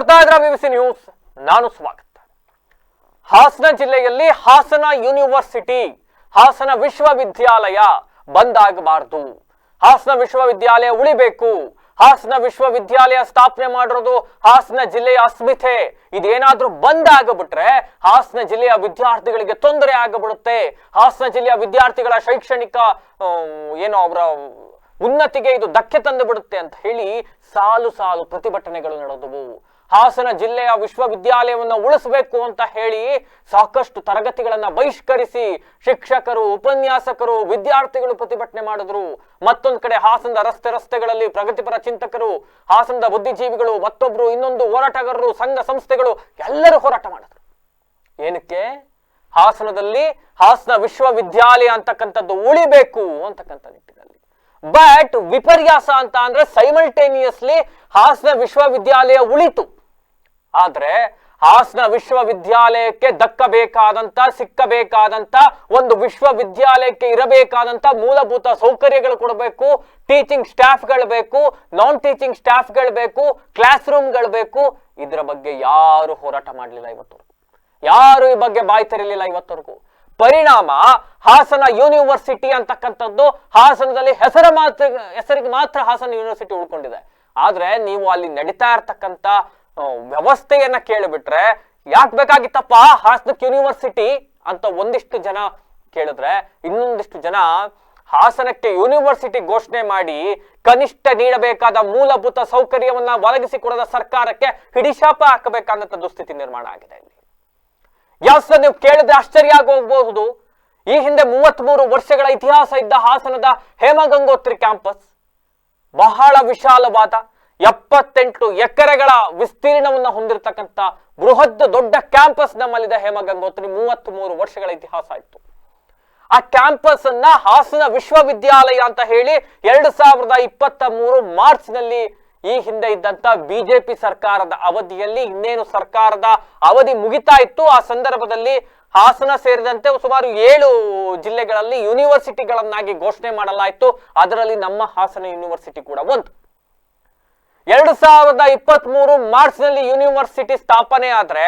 ನೋಡ್ತಾ ಇದ್ರ ನ್ಯೂಸ್, ನಾನು ಸ್ವಾಗತ. ಹಾಸನ ಜಿಲ್ಲೆಯಲ್ಲಿ ಹಾಸನ ಯೂನಿವರ್ಸಿಟಿ, ಹಾಸನ ವಿಶ್ವವಿದ್ಯಾಲಯ ಬಂದ್ ಆಗಬಾರ್ದು ಹಾಸನ ವಿಶ್ವವಿದ್ಯಾಲಯ ಉಳಿಬೇಕು. ಹಾಸನ ವಿಶ್ವವಿದ್ಯಾಲಯ ಸ್ಥಾಪನೆ ಮಾಡಿರೋದು ಹಾಸನ ಜಿಲ್ಲೆಯ ಅಸ್ಮಿತೆ. ಇದೇನಾದ್ರೂ ಬಂದ್ ಆಗಬಿಟ್ರೆ ಹಾಸನ ಜಿಲ್ಲೆಯ ವಿದ್ಯಾರ್ಥಿಗಳಿಗೆ ತೊಂದರೆ ಆಗಿಬಿಡುತ್ತೆ. ಹಾಸನ ಜಿಲ್ಲೆಯ ವಿದ್ಯಾರ್ಥಿಗಳ ಶೈಕ್ಷಣಿಕ ಏನು ಅವರ ಉನ್ನತಿಗೆ ಇದು ಧಕ್ಕೆ ತಂದು ಬಿಡುತ್ತೆ ಅಂತ ಹೇಳಿ ಸಾಲು ಸಾಲು ಪ್ರತಿಭಟನೆಗಳು ನಡೆದವು. ಹಾಸನ ಜಿಲ್ಲೆಯ ವಿಶ್ವವಿದ್ಯಾಲಯವನ್ನು ಉಳಿಸಬೇಕು ಅಂತ ಹೇಳಿ ಸಾಕಷ್ಟು ತರಗತಿಗಳನ್ನ ಬಹಿಷ್ಕರಿಸಿ ಶಿಕ್ಷಕರು, ಉಪನ್ಯಾಸಕರು, ವಿದ್ಯಾರ್ಥಿಗಳು ಪ್ರತಿಭಟನೆ ಮಾಡಿದ್ರು. ಮತ್ತೊಂದು ಕಡೆ ಹಾಸನದ ರಸ್ತೆ ರಸ್ತೆಗಳಲ್ಲಿ ಪ್ರಗತಿಪರ ಚಿಂತಕರು, ಹಾಸನದ ಬುದ್ಧಿಜೀವಿಗಳು, ಮತ್ತೊಬ್ರು, ಇನ್ನೊಂದು ಹೋರಾಟಗಾರರು, ಸಂಘ ಸಂಸ್ಥೆಗಳು ಎಲ್ಲರೂ ಹೋರಾಟ ಮಾಡಿದ್ರು. ಏನಕ್ಕೆ? ಹಾಸನದಲ್ಲಿ ಹಾಸನ ವಿಶ್ವವಿದ್ಯಾಲಯ ಅಂತಕ್ಕಂಥದ್ದು ಉಳಿಬೇಕು ಅಂತಕ್ಕಂಥ ನಿಟ್ಟಿನಲ್ಲಿ. ಬಟ್ ವಿಪರ್ಯಾಸ ಅಂತ ಅಂದ್ರೆ ಸೈಮಲ್ಟೇನಿಯಸ್ಲಿ ಹಾಸನ ವಿಶ್ವವಿದ್ಯಾಲಯ ಉಳಿತು. ಆದ್ರೆ ಹಾಸನ ವಿಶ್ವವಿದ್ಯಾಲಯಕ್ಕೆ ದಕ್ಕಬೇಕಾದಂತ, ಸಿಕ್ಕಬೇಕಾದಂತ, ಒಂದು ವಿಶ್ವವಿದ್ಯಾಲಯಕ್ಕೆ ಇರಬೇಕಾದಂತ ಮೂಲಭೂತ ಸೌಕರ್ಯಗಳು ಕೊಡಬೇಕು ಟೀಚಿಂಗ್ ಸ್ಟಾಫ್ಗಳು ಬೇಕು ನಾನ್ ಟೀಚಿಂಗ್ ಸ್ಟಾಫ್ಗಳು ಬೇಕು ಕ್ಲಾಸ್ ರೂಮ್ಗಳು ಬೇಕು. ಇದರ ಬಗ್ಗೆ ಯಾರು ಹೋರಾಟ ಮಾಡಲಿಲ್ಲ ಇವತ್ತು ಯಾರು ಈ ಬಗ್ಗೆ ಬಾಯಿ ತೆರಲಿಲ್ಲ ಇವತ್ತವರೆಗೂ ಪರಿಣಾಮ ಹಾಸನ ಯೂನಿವರ್ಸಿಟಿ ಅಂತಕ್ಕಂಥದ್ದು ಹಾಸನದಲ್ಲಿ ಹೆಸರ ಮಾತ್ರ, ಹೆಸರಿಗೆ ಮಾತ್ರ ಹಾಸನ ಯೂನಿವರ್ಸಿಟಿ ಉಳ್ಕೊಂಡಿದೆ. ಆದ್ರೆ ನೀವು ಅಲ್ಲಿ ನಡೀತಾ ಇರ್ತಕ್ಕಂಥ ವ್ಯವಸ್ಥೆಯನ್ನ ಕೇಳಿಬಿಟ್ರೆ ಯಾಕೆ ಬೇಕಾಗಿತ್ತಪ್ಪ? ಹಾಸನಕ್ಕೆ ಯೂನಿವರ್ಸಿಟಿ ಅಂತ ಒಂದಿಷ್ಟು ಜನ ಕೇಳಿದ್ರೆ, ಇನ್ನೊಂದಿಷ್ಟು ಜನ ಹಾಸನಕ್ಕೆ ಯೂನಿವರ್ಸಿಟಿ ಘೋಷಣೆ ಮಾಡಿ ಕನಿಷ್ಠ ನೀಡಬೇಕಾದ ಮೂಲಭೂತ ಸೌಕರ್ಯವನ್ನ ಒದಗಿಸಿಕೊಡದ ಸರ್ಕಾರಕ್ಕೆ ಹಿಡಿಶಾಪ ಹಾಕಬೇಕಾದಂತ ದುಸ್ಥಿತಿ ನಿರ್ಮಾಣ ಆಗಿದೆ ಇಲ್ಲಿ. ಯಾಸ ನೀವು ಕೇಳಿದ್ರೆ ಆಶ್ಚರ್ಯ ಆಗೋಗಬಹುದು. ಈ ಹಿಂದೆ ಮೂವತ್ಮೂರು ವರ್ಷಗಳ ಇತಿಹಾಸ ಇದ್ದ ಹಾಸನದ ಹೇಮಗಂಗೋತ್ರಿ ಕ್ಯಾಂಪಸ್ ಬಹಳ ವಿಶಾಲವಾದ ಎಪ್ಪತ್ತೆಂಟು ಎಕರೆಗಳ ವಿಸ್ತೀರ್ಣವನ್ನ ಹೊಂದಿರತಕ್ಕಂತ ಬೃಹತ್ ದೊಡ್ಡ ಕ್ಯಾಂಪಸ್ ನಮ್ಮಲ್ಲಿದೆ ಹೇಮಗಂಗೋತ್ರಿ ಮೂವತ್ತ್ ಮೂರು ವರ್ಷಗಳ ಇತಿಹಾಸ ಇತ್ತು. ಆ ಕ್ಯಾಂಪಸ್ ಅನ್ನ ಹಾಸನ ವಿಶ್ವವಿದ್ಯಾಲಯ ಅಂತ ಹೇಳಿ ಎರಡು ಸಾವಿರದ ಇಪ್ಪತ್ತ ಮೂರು ಮಾರ್ಚ್ನಲ್ಲಿ ಈ ಹಿಂದೆ ಇದ್ದಂತ ಬಿಜೆಪಿ ಸರ್ಕಾರದ ಅವಧಿಯಲ್ಲಿ ಇನ್ನೇನು ಸರ್ಕಾರದ ಅವಧಿ ಮುಗಿತಾ ಇತ್ತು. ಆ ಸಂದರ್ಭದಲ್ಲಿ ಹಾಸನ ಸೇರಿದಂತೆ ಸುಮಾರು ಏಳು ಜಿಲ್ಲೆಗಳಲ್ಲಿ ಯೂನಿವರ್ಸಿಟಿಗಳನ್ನಾಗಿ ಘೋಷಣೆ ಮಾಡಲಾಯಿತು. ಅದರಲ್ಲಿ ನಮ್ಮ ಹಾಸನ ಯೂನಿವರ್ಸಿಟಿ ಕೂಡ ಒಂದು. ಎರಡು ಸಾವಿರದ ಇಪ್ಪತ್ತ್ ಮೂರು ಮಾರ್ಚ್ನಲ್ಲಿ ಯೂನಿವರ್ಸಿಟಿ ಸ್ಥಾಪನೆ ಆದ್ರೆ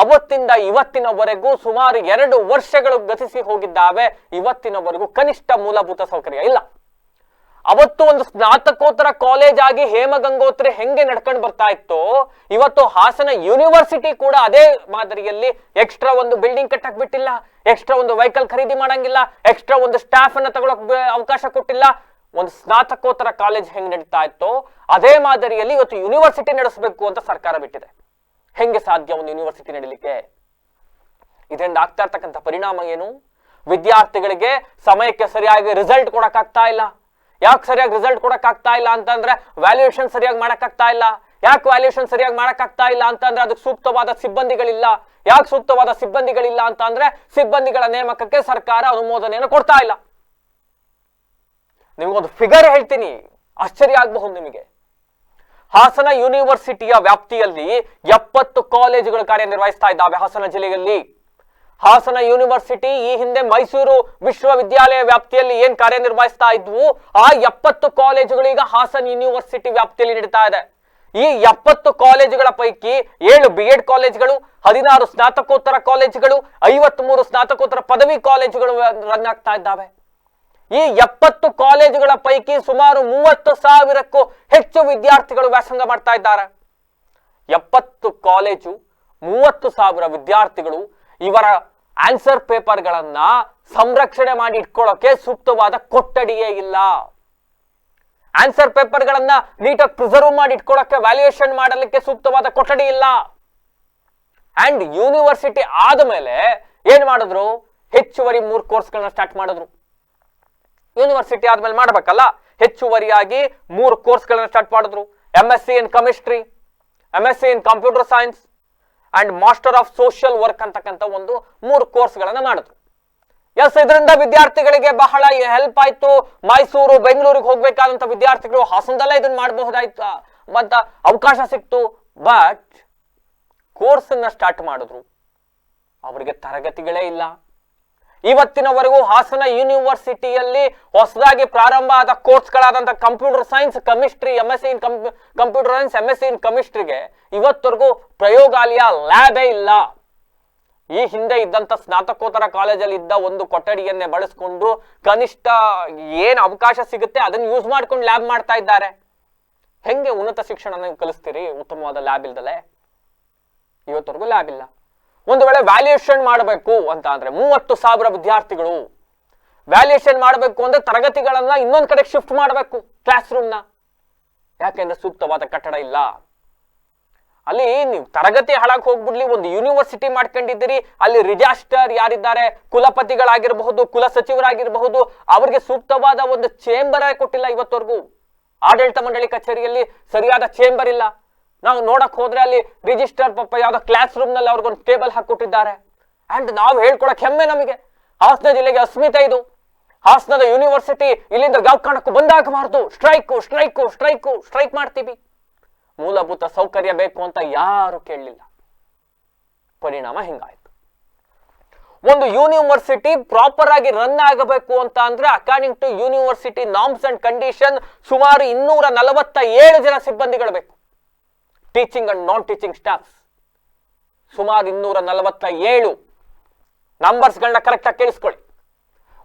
ಅವತ್ತಿಂದ ಇವತ್ತಿನವರೆಗೂ ಸುಮಾರು ಎರಡು ವರ್ಷಗಳು ಗತಿಸಿ ಹೋಗಿದ್ದಾವೆ. ಇವತ್ತಿನವರೆಗೂ ಕನಿಷ್ಠ ಮೂಲಭೂತ ಸೌಕರ್ಯ ಇಲ್ಲ. ಅವತ್ತು ಒಂದು ಸ್ನಾತಕೋತ್ತರ ಕಾಲೇಜ್ ಆಗಿ ಹೇಮಗಂಗೋತ್ರಿ ಹೆಂಗೆ ನಡ್ಕೊಂಡು ಬರ್ತಾ ಇತ್ತು? ಇವತ್ತು ಹಾಸನ ಯೂನಿವರ್ಸಿಟಿ ಕೂಡ ಅದೇ ಮಾದರಿಯಲ್ಲಿ ಎಕ್ಸ್ಟ್ರಾ ಒಂದು ಬಿಲ್ಡಿಂಗ್ ಕಟ್ಟಕ್ ಬಿಟ್ಟಿಲ್ಲ. ಎಕ್ಸ್ಟ್ರಾ ಒಂದು ವೆಹಿಕಲ್ ಖರೀದಿ ಮಾಡಂಗಿಲ್ಲ. ಎಕ್ಸ್ಟ್ರಾ ಒಂದು ಸ್ಟಾಫ್ ಅನ್ನ ತಗೊಳಕ್ ಅವಕಾಶ ಕೊಟ್ಟಿಲ್ಲ. ಒಂದು ಸ್ನಾತಕೋತ್ತರ ಕಾಲೇಜ್ ಹೆಂಗ್ ನಡೀತಾ ಇತ್ತು ಅದೇ ಮಾದರಿಯಲ್ಲಿ ಇವತ್ತು ಯೂನಿವರ್ಸಿಟಿ ನಡೆಸಬೇಕು ಅಂತ ಸರ್ಕಾರ ಬಿಟ್ಟಿದೆ. ಹೆಂಗೆ ಸಾಧ್ಯ ಒಂದು ಯೂನಿವರ್ಸಿಟಿ ನಡೀಲಿಕ್ಕೆ? ಇದರಿಂದ ಆಗ್ತಾ ಇರ್ತಕ್ಕಂಥ ಪರಿಣಾಮ ಏನು? ವಿದ್ಯಾರ್ಥಿಗಳಿಗೆ ಸಮಯಕ್ಕೆ ಸರಿಯಾಗಿ ರಿಸಲ್ಟ್ ಕೊಡಕ್ಕಾಗ್ತಾ ಇಲ್ಲ. ಯಾಕೆ ಸರಿಯಾಗಿ ರಿಸಲ್ಟ್ ಕೊಡಕ್ಕಾಗ್ತಾ ಇಲ್ಲ ಅಂತಂದ್ರೆ ವ್ಯಾಲ್ಯೂಯೇಷನ್ ಸರಿಯಾಗಿ ಮಾಡಕ್ಕಾಗ್ತಾ ಇಲ್ಲ. ಯಾಕೆ ವ್ಯಾಲ್ಯೂಯೇಷನ್ ಸರಿಯಾಗಿ ಮಾಡಕ್ಕಾಗ್ತಾ ಇಲ್ಲ ಅಂತಂದ್ರೆ ಅದಕ್ಕೆ ಸೂಕ್ತವಾದ ಸಿಬ್ಬಂದಿಗಳಿಲ್ಲ. ಯಾಕೆ ಸೂಕ್ತವಾದ ಸಿಬ್ಬಂದಿಗಳಿಲ್ಲ ಅಂತ ಅಂದ್ರೆ ಸಿಬ್ಬಂದಿಗಳ ನೇಮಕಕ್ಕೆ ಸರ್ಕಾರ ಅನುಮೋದನೆಯನ್ನು ಕೊಡ್ತಾ ಇಲ್ಲ. ನಿಮಗೊಂದು ಫಿಗರ್ ಹೇಳ್ತೀನಿ. ಆಶ್ಚರ್ಯ ಆಗಬಹುದು ನಿಮಗೆ. ಹಾಸನ ಯೂನಿವರ್ಸಿಟಿಯ ವ್ಯಾಪ್ತಿಯಲ್ಲಿ ಎಪ್ಪತ್ತು ಕಾಲೇಜುಗಳು ಕಾರ್ಯನಿರ್ವಹಿಸ್ತಾ ಇದ್ದಾವೆ ಹಾಸನ ಜಿಲ್ಲೆಯಲ್ಲಿ. ಹಾಸನ ಯೂನಿವರ್ಸಿಟಿ ಈ ಹಿಂದೆ ಮೈಸೂರು ವಿಶ್ವವಿದ್ಯಾಲಯ ವ್ಯಾಪ್ತಿಯಲ್ಲಿ ಏನ್ ಕಾರ್ಯನಿರ್ವಹಿಸ್ತಾ ಇದ್ವು? ಆ ಎಪ್ಪತ್ತು ಕಾಲೇಜುಗಳು ಈಗ ಹಾಸನ ಯೂನಿವರ್ಸಿಟಿ ವ್ಯಾಪ್ತಿಯಲ್ಲಿ ನಡೀತಾ ಇದೆ. ಈ ಎಪ್ಪತ್ತು ಕಾಲೇಜುಗಳ ಪೈಕಿ ಏಳು ಬಿ ಎಡ್ ಕಾಲೇಜುಗಳು, ಹದಿನಾರು ಸ್ನಾತಕೋತ್ತರ ಕಾಲೇಜುಗಳು, ಐವತ್ಮೂರು ಸ್ನಾತಕೋತ್ತರ ಪದವಿ ಕಾಲೇಜುಗಳು ರನ್ ಆಗ್ತಾ ಇದ್ದಾವೆ. ಈ ಎಪ್ಪತ್ತು ಕಾಲೇಜುಗಳ ಪೈಕಿ ಸುಮಾರು ಮೂವತ್ತು ಸಾವಿರಕ್ಕೂ ಹೆಚ್ಚು ವಿದ್ಯಾರ್ಥಿಗಳು ವ್ಯಾಸಂಗ ಮಾಡ್ತಾ ಇದ್ದಾರೆ. ಎಪ್ಪತ್ತು ಕಾಲೇಜು, ಮೂವತ್ತು ಸಾವಿರ ವಿದ್ಯಾರ್ಥಿಗಳು ಇವರ ಆನ್ಸರ್ ಪೇಪರ್ಗಳನ್ನ ಸಂರಕ್ಷಣೆ ಮಾಡಿ ಇಟ್ಕೊಳ್ಳೋಕೆ ಸೂಕ್ತವಾದ ಕೊಠಡಿಯೇ ಇಲ್ಲ. ಆನ್ಸರ್ ಪೇಪರ್ಗಳನ್ನ ನೀಟಾಗಿ ಪ್ರಿಸರ್ವ್ ಮಾಡಿ ಇಟ್ಕೊಳ್ಳೋಕೆ, ವ್ಯಾಲ್ಯೂಯೇಷನ್ ಮಾಡಲಿಕ್ಕೆ ಸೂಕ್ತವಾದ ಕೊಠಡಿ ಇಲ್ಲ. ಅಂಡ್ ಯೂನಿವರ್ಸಿಟಿ ಆದಮೇಲೆ ಏನ್ ಮಾಡಿದ್ರು? ಹೆಚ್ಚುವರಿ ಮೂರು ಕೋರ್ಸ್ಗಳನ್ನ ಸ್ಟಾರ್ಟ್ ಮಾಡಿದ್ರು. ಯೂನಿವರ್ಸಿಟಿ ಆದ್ಮೇಲೆ ಮಾಡ್ಬೇಕಲ್ಲ? ಹೆಚ್ಚುವರಿಯಾಗಿ ಮೂರು ಕೋರ್ಸ್ಗಳನ್ನ ಸ್ಟಾರ್ಟ್ ಮಾಡಿದ್ರು. M S C in chemistry M S C in computer science and master of social work ಅಂತಕ್ಕಂಥ ಒಂದು ಮೂರು ಕೋರ್ಸ್ಗಳನ್ನ ಮಾಡಿದ್ರು. ಎಸ್ ಇದರಿಂದ ವಿದ್ಯಾರ್ಥಿಗಳಿಗೆ ಬಹಳ ಹೆಲ್ಪ್ ಆಯ್ತು. ಮೈಸೂರು, ಬೆಂಗಳೂರಿಗೆ ಹೋಗ್ಬೇಕಾದಂತ ವಿದ್ಯಾರ್ಥಿಗಳು ಹಾಸನದಲ್ಲೇ ಇದನ್ನ ಮಾಡಬಹುದಾಯ್ತು ಮತ್ತ ಅವಕಾಶ ಸಿಕ್ತು. ಬಟ್ ಕೋರ್ಸ್ ಸ್ಟಾರ್ಟ್ ಮಾಡಿದ್ರು. ಅವರಿಗೆ ತರಗತಿಗಳೇ ಇಲ್ಲ. ಇವತ್ತಿನವರೆಗೂ ಹಾಸನ ಯೂನಿವರ್ಸಿಟಿಯಲ್ಲಿ ಹೊಸದಾಗಿ ಪ್ರಾರಂಭ ಆದ ಕೋರ್ಸ್ಗಳಾದಂಥ computer science, chemistry M S C in computer science M S C in ಕೆಮಿಸ್ಟ್ರಿಗೆ ಇವತ್ತವರೆಗೂ ಪ್ರಯೋಗಾಲಯ ಲ್ಯಾಬೇ ಇಲ್ಲ. ಈ ಹಿಂದೆ ಇದ್ದಂಥ ಸ್ನಾತಕೋತ್ತರ ಕಾಲೇಜಲ್ಲಿ ಇದ್ದ ಒಂದು ಕೊಠಡಿಯನ್ನೇ ಬಳಸ್ಕೊಂಡು ಕನಿಷ್ಠ ಏನು ಅವಕಾಶ ಸಿಗುತ್ತೆ ಅದನ್ನ ಯೂಸ್ ಮಾಡ್ಕೊಂಡು ಲ್ಯಾಬ್ ಮಾಡ್ತಾ ಇದ್ದಾರೆ. ಹೆಂಗೆ ಉನ್ನತ ಶಿಕ್ಷಣ ಕಲಿಸ್ತೀರಿ? ಉತ್ತಮವಾದ ಲ್ಯಾಬ್ ಇಲ್ದಲೆ? ಇವತ್ತವರೆಗೂ ಲ್ಯಾಬ್ ಇಲ್ಲ. ಒಂದು ವೇಳೆ ವ್ಯಾಲ್ಯೂಯೇಷನ್ ಮಾಡಬೇಕು ಅಂತ ಅಂದ್ರೆ ಮೂವತ್ತು ಸಾವಿರ ವಿದ್ಯಾರ್ಥಿಗಳು ವ್ಯಾಲ್ಯೂಯೇಷನ್ ಮಾಡಬೇಕು ಅಂದ್ರೆ ತರಗತಿಗಳನ್ನ ಇನ್ನೊಂದು ಕಡೆ ಶಿಫ್ಟ್ ಮಾಡಬೇಕು ಕ್ಲಾಸ್ ರೂಮ್ನ ಯಾಕೆಂದ್ರೆ ಸೂಕ್ತವಾದ ಕಟ್ಟಡ ಇಲ್ಲ. ಅಲ್ಲಿ ನೀವು ತರಗತಿ ಹಾಳಾಗಿ ಹೋಗ್ಬಿಡ್ಲಿ, ಒಂದು ಯೂನಿವರ್ಸಿಟಿ ಮಾಡ್ಕೊಂಡಿದ್ದೀರಿ, ಅಲ್ಲಿ ರಿಜಾಸ್ಟರ್ ಯಾರಿದ್ದಾರೆ, ಕುಲಪತಿಗಳಾಗಿರಬಹುದು, ಕುಲ ಸಚಿವರಾಗಿರಬಹುದು, ಅವರಿಗೆ ಸೂಕ್ತವಾದ ಒಂದು ಚೇಂಬರ್ ಕೊಟ್ಟಿಲ್ಲ ಇವತ್ತವರೆಗೂ. ಆಡಳಿತ ಮಂಡಳಿ ಕಚೇರಿಯಲ್ಲಿ ಸರಿಯಾದ ಚೇಂಬರ್ ಇಲ್ಲ. ನಾವು ನೋಡಕ್ ಹೋದ್ರೆ ಅಲ್ಲಿ ರಿಜಿಸ್ಟರ್ ಪಾಪ ಯಾವ್ದೋ ಕ್ಲಾಸ್ ರೂಮ್ನಲ್ಲಿ ಅವ್ರಿಗೊಂದು ಟೇಬಲ್ ಹಾಕೊಟ್ಟಿದ್ದಾರೆ ಅಂಡ್ ನಾವು ಹೇಳ್ಕೊಡಕ್ ಹೆಮ್ಮೆ ನಮಗೆ. ಹಾಸನ ಜಿಲ್ಲೆಗೆ ಅಸ್ಮಿತೆ ಇದು. ಹಾಸನದ ಯೂನಿವರ್ಸಿಟಿ ಇಲ್ಲಿಂದ ಕಾಣಕ್ಕೂ ಬಂದಾಗಬಾರ್ದು. ಸ್ಟ್ರೈಕು ಸ್ಟ್ರೈಕು ಸ್ಟ್ರೈಕು ಸ್ಟ್ರೈಕ್ ಮಾಡ್ತೀವಿ. ಮೂಲಭೂತ ಸೌಕರ್ಯ ಬೇಕು ಅಂತ ಯಾರು ಕೇಳಲಿಲ್ಲ. ಪರಿಣಾಮ ಹಿಂಗಾಯ್ತು. ಒಂದು ಯೂನಿವರ್ಸಿಟಿ ಪ್ರಾಪರ್ ಆಗಿ ರನ್ ಆಗಬೇಕು ಅಂತ ಅಂದ್ರೆ according to university norms and condition ಸುಮಾರು ಇನ್ನೂರ ನಲವತ್ತ ಏಳು ಜನ ಸಿಬ್ಬಂದಿಗಳು ಬೇಕು. Teaching and non teaching staff ಸುಮಾರು ಇನ್ನೂರ ನಲವತ್ತ ಏಳು ನಂಬರ್ಸ್ಗಳನ್ನ ಕರೆಕ್ಟಾಗಿ ಕೇಳಿಸ್ಕೊಳ್ಳಿ.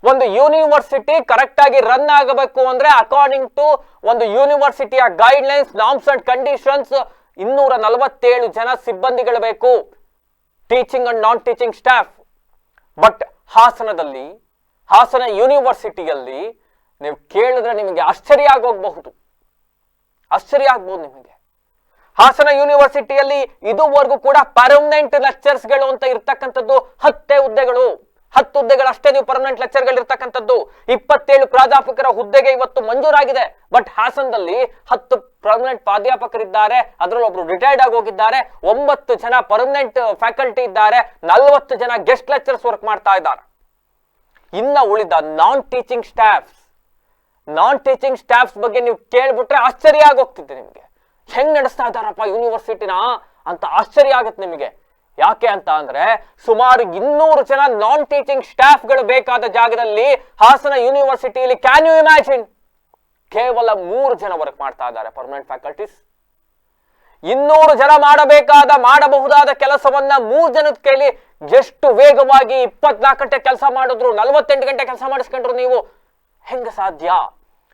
ಒಂದು ಯೂನಿವರ್ಸಿಟಿ ಕರೆಕ್ಟ್ ಆಗಿ ರನ್ ಆಗಬೇಕು ಅಂದ್ರೆ ಅಕಾರ್ಡಿಂಗ್ ಟು ಒಂದು ಯೂನಿವರ್ಸಿಟಿಯ guidelines norms and conditions ಇನ್ನೂರ ನಲವತ್ತೇಳು ಜನ ಸಿಬ್ಬಂದಿಗಳು ಬೇಕು. Teaching and non teaching staff but ಹಾಸನದಲ್ಲಿ, ಹಾಸನ ಯೂನಿವರ್ಸಿಟಿಯಲ್ಲಿ ನೀವು ಕೇಳಿದ್ರೆ ನಿಮಗೆ ಆಶ್ಚರ್ಯ ಆಗೋಗಬಹುದು. ಆಶ್ಚರ್ಯ ಆಗ್ಬೋದು ನಿಮಗೆ. ಹಾಸನ ಯೂನಿವರ್ಸಿಟಿಯಲ್ಲಿ ಇದುವರೆಗೂ ಕೂಡ ಪರ್ಮನೆಂಟ್ ಲೆಕ್ಚರ್ಸ್ಗಳು ಅಂತ ಇರ್ತಕ್ಕಂಥದ್ದು ಹತ್ತೇ ಹುದ್ದೆಗಳು. ಹತ್ತು ಹುದ್ದೆಗಳಷ್ಟೇ ನೀವು ಪರ್ಮನೆಂಟ್ ಲೆಕ್ಚರ್ಗಳು ಇರ್ತಕ್ಕಂಥದ್ದು. ಇಪ್ಪತ್ತೇಳು ಪ್ರಾಧ್ಯಾಪಕರ ಹುದ್ದೆಗೆ ಇವತ್ತು ಮಂಜೂರಾಗಿದೆ. ಬಟ್ ಹಾಸನದಲ್ಲಿ ಹತ್ತು ಪರ್ಮನೆಂಟ್ ಪ್ರಾಧ್ಯಾಪಕರಿದ್ದಾರೆ. ಅದರಲ್ಲಿ ಒಬ್ರು ರಿಟೈರ್ಡ್ ಆಗಿ ಹೋಗಿದ್ದಾರೆ. ಒಂಬತ್ತು ಜನ ಪರ್ಮನೆಂಟ್ ಫ್ಯಾಕಲ್ಟಿ ಇದ್ದಾರೆ. ನಲ್ವತ್ತು ಜನ ಗೆಸ್ಟ್ ಲೆಕ್ಚರ್ಸ್ ವರ್ಕ್ ಮಾಡ್ತಾ ಇದ್ದಾರೆ. ಇನ್ನ ಉಳಿದ non teaching staffs non teaching staffs ಬಗ್ಗೆ ನೀವು ಕೇಳ್ಬಿಟ್ರೆ ಆಶ್ಚರ್ಯ ಆಗೋಗ್ತಿದೆ ನಿಮಗೆ. ಹೆಂಗ್ ನಡೆಸ್ತಾ ಇದ್ದಾರಪ್ಪ ಯೂನಿವರ್ಸಿಟಿನ ಅಂತ ಆಶ್ಚರ್ಯ ಆಗುತ್ತೆ ನಿಮಗೆ. ಯಾಕೆ ಅಂತ ಅಂದ್ರೆ ಸುಮಾರು ಇನ್ನೂರು ಜನ ನಾನ್ ಟೀಚಿಂಗ್ ಸ್ಟಾಫ್ಗಳು ಬೇಕಾದ ಜಾಗದಲ್ಲಿ ಹಾಸನ ಯೂನಿವರ್ಸಿಟಿಯಲ್ಲಿ ಕ್ಯಾನ್ ಯು ಇಮ್ಯಾಜಿನ್ ಕೇವಲ ಮೂರು ಜನ ವರ್ಕ್ ಮಾಡ್ತಾ ಇದ್ದಾರೆ ಪರ್ಮನೆಂಟ್ ಫ್ಯಾಕಲ್ಟೀಸ್ ಇನ್ನೂರು ಜನ ಮಾಡಬೇಕಾದ, ಮಾಡಬಹುದಾದ ಕೆಲಸವನ್ನ ಮೂರು ಜನದ ಕೇಳಿ ಎಷ್ಟು ವೇಗವಾಗಿ ಇಪ್ಪತ್ನಾಲ್ಕು ಗಂಟೆ ಕೆಲಸ ಮಾಡಿದ್ರು, ನಲವತ್ತೆಂಟು ಗಂಟೆ ಕೆಲಸ ಮಾಡಿಸ್ಕೊಂಡ್ರು ನೀವು, ಹೆಂಗ ಸಾಧ್ಯ?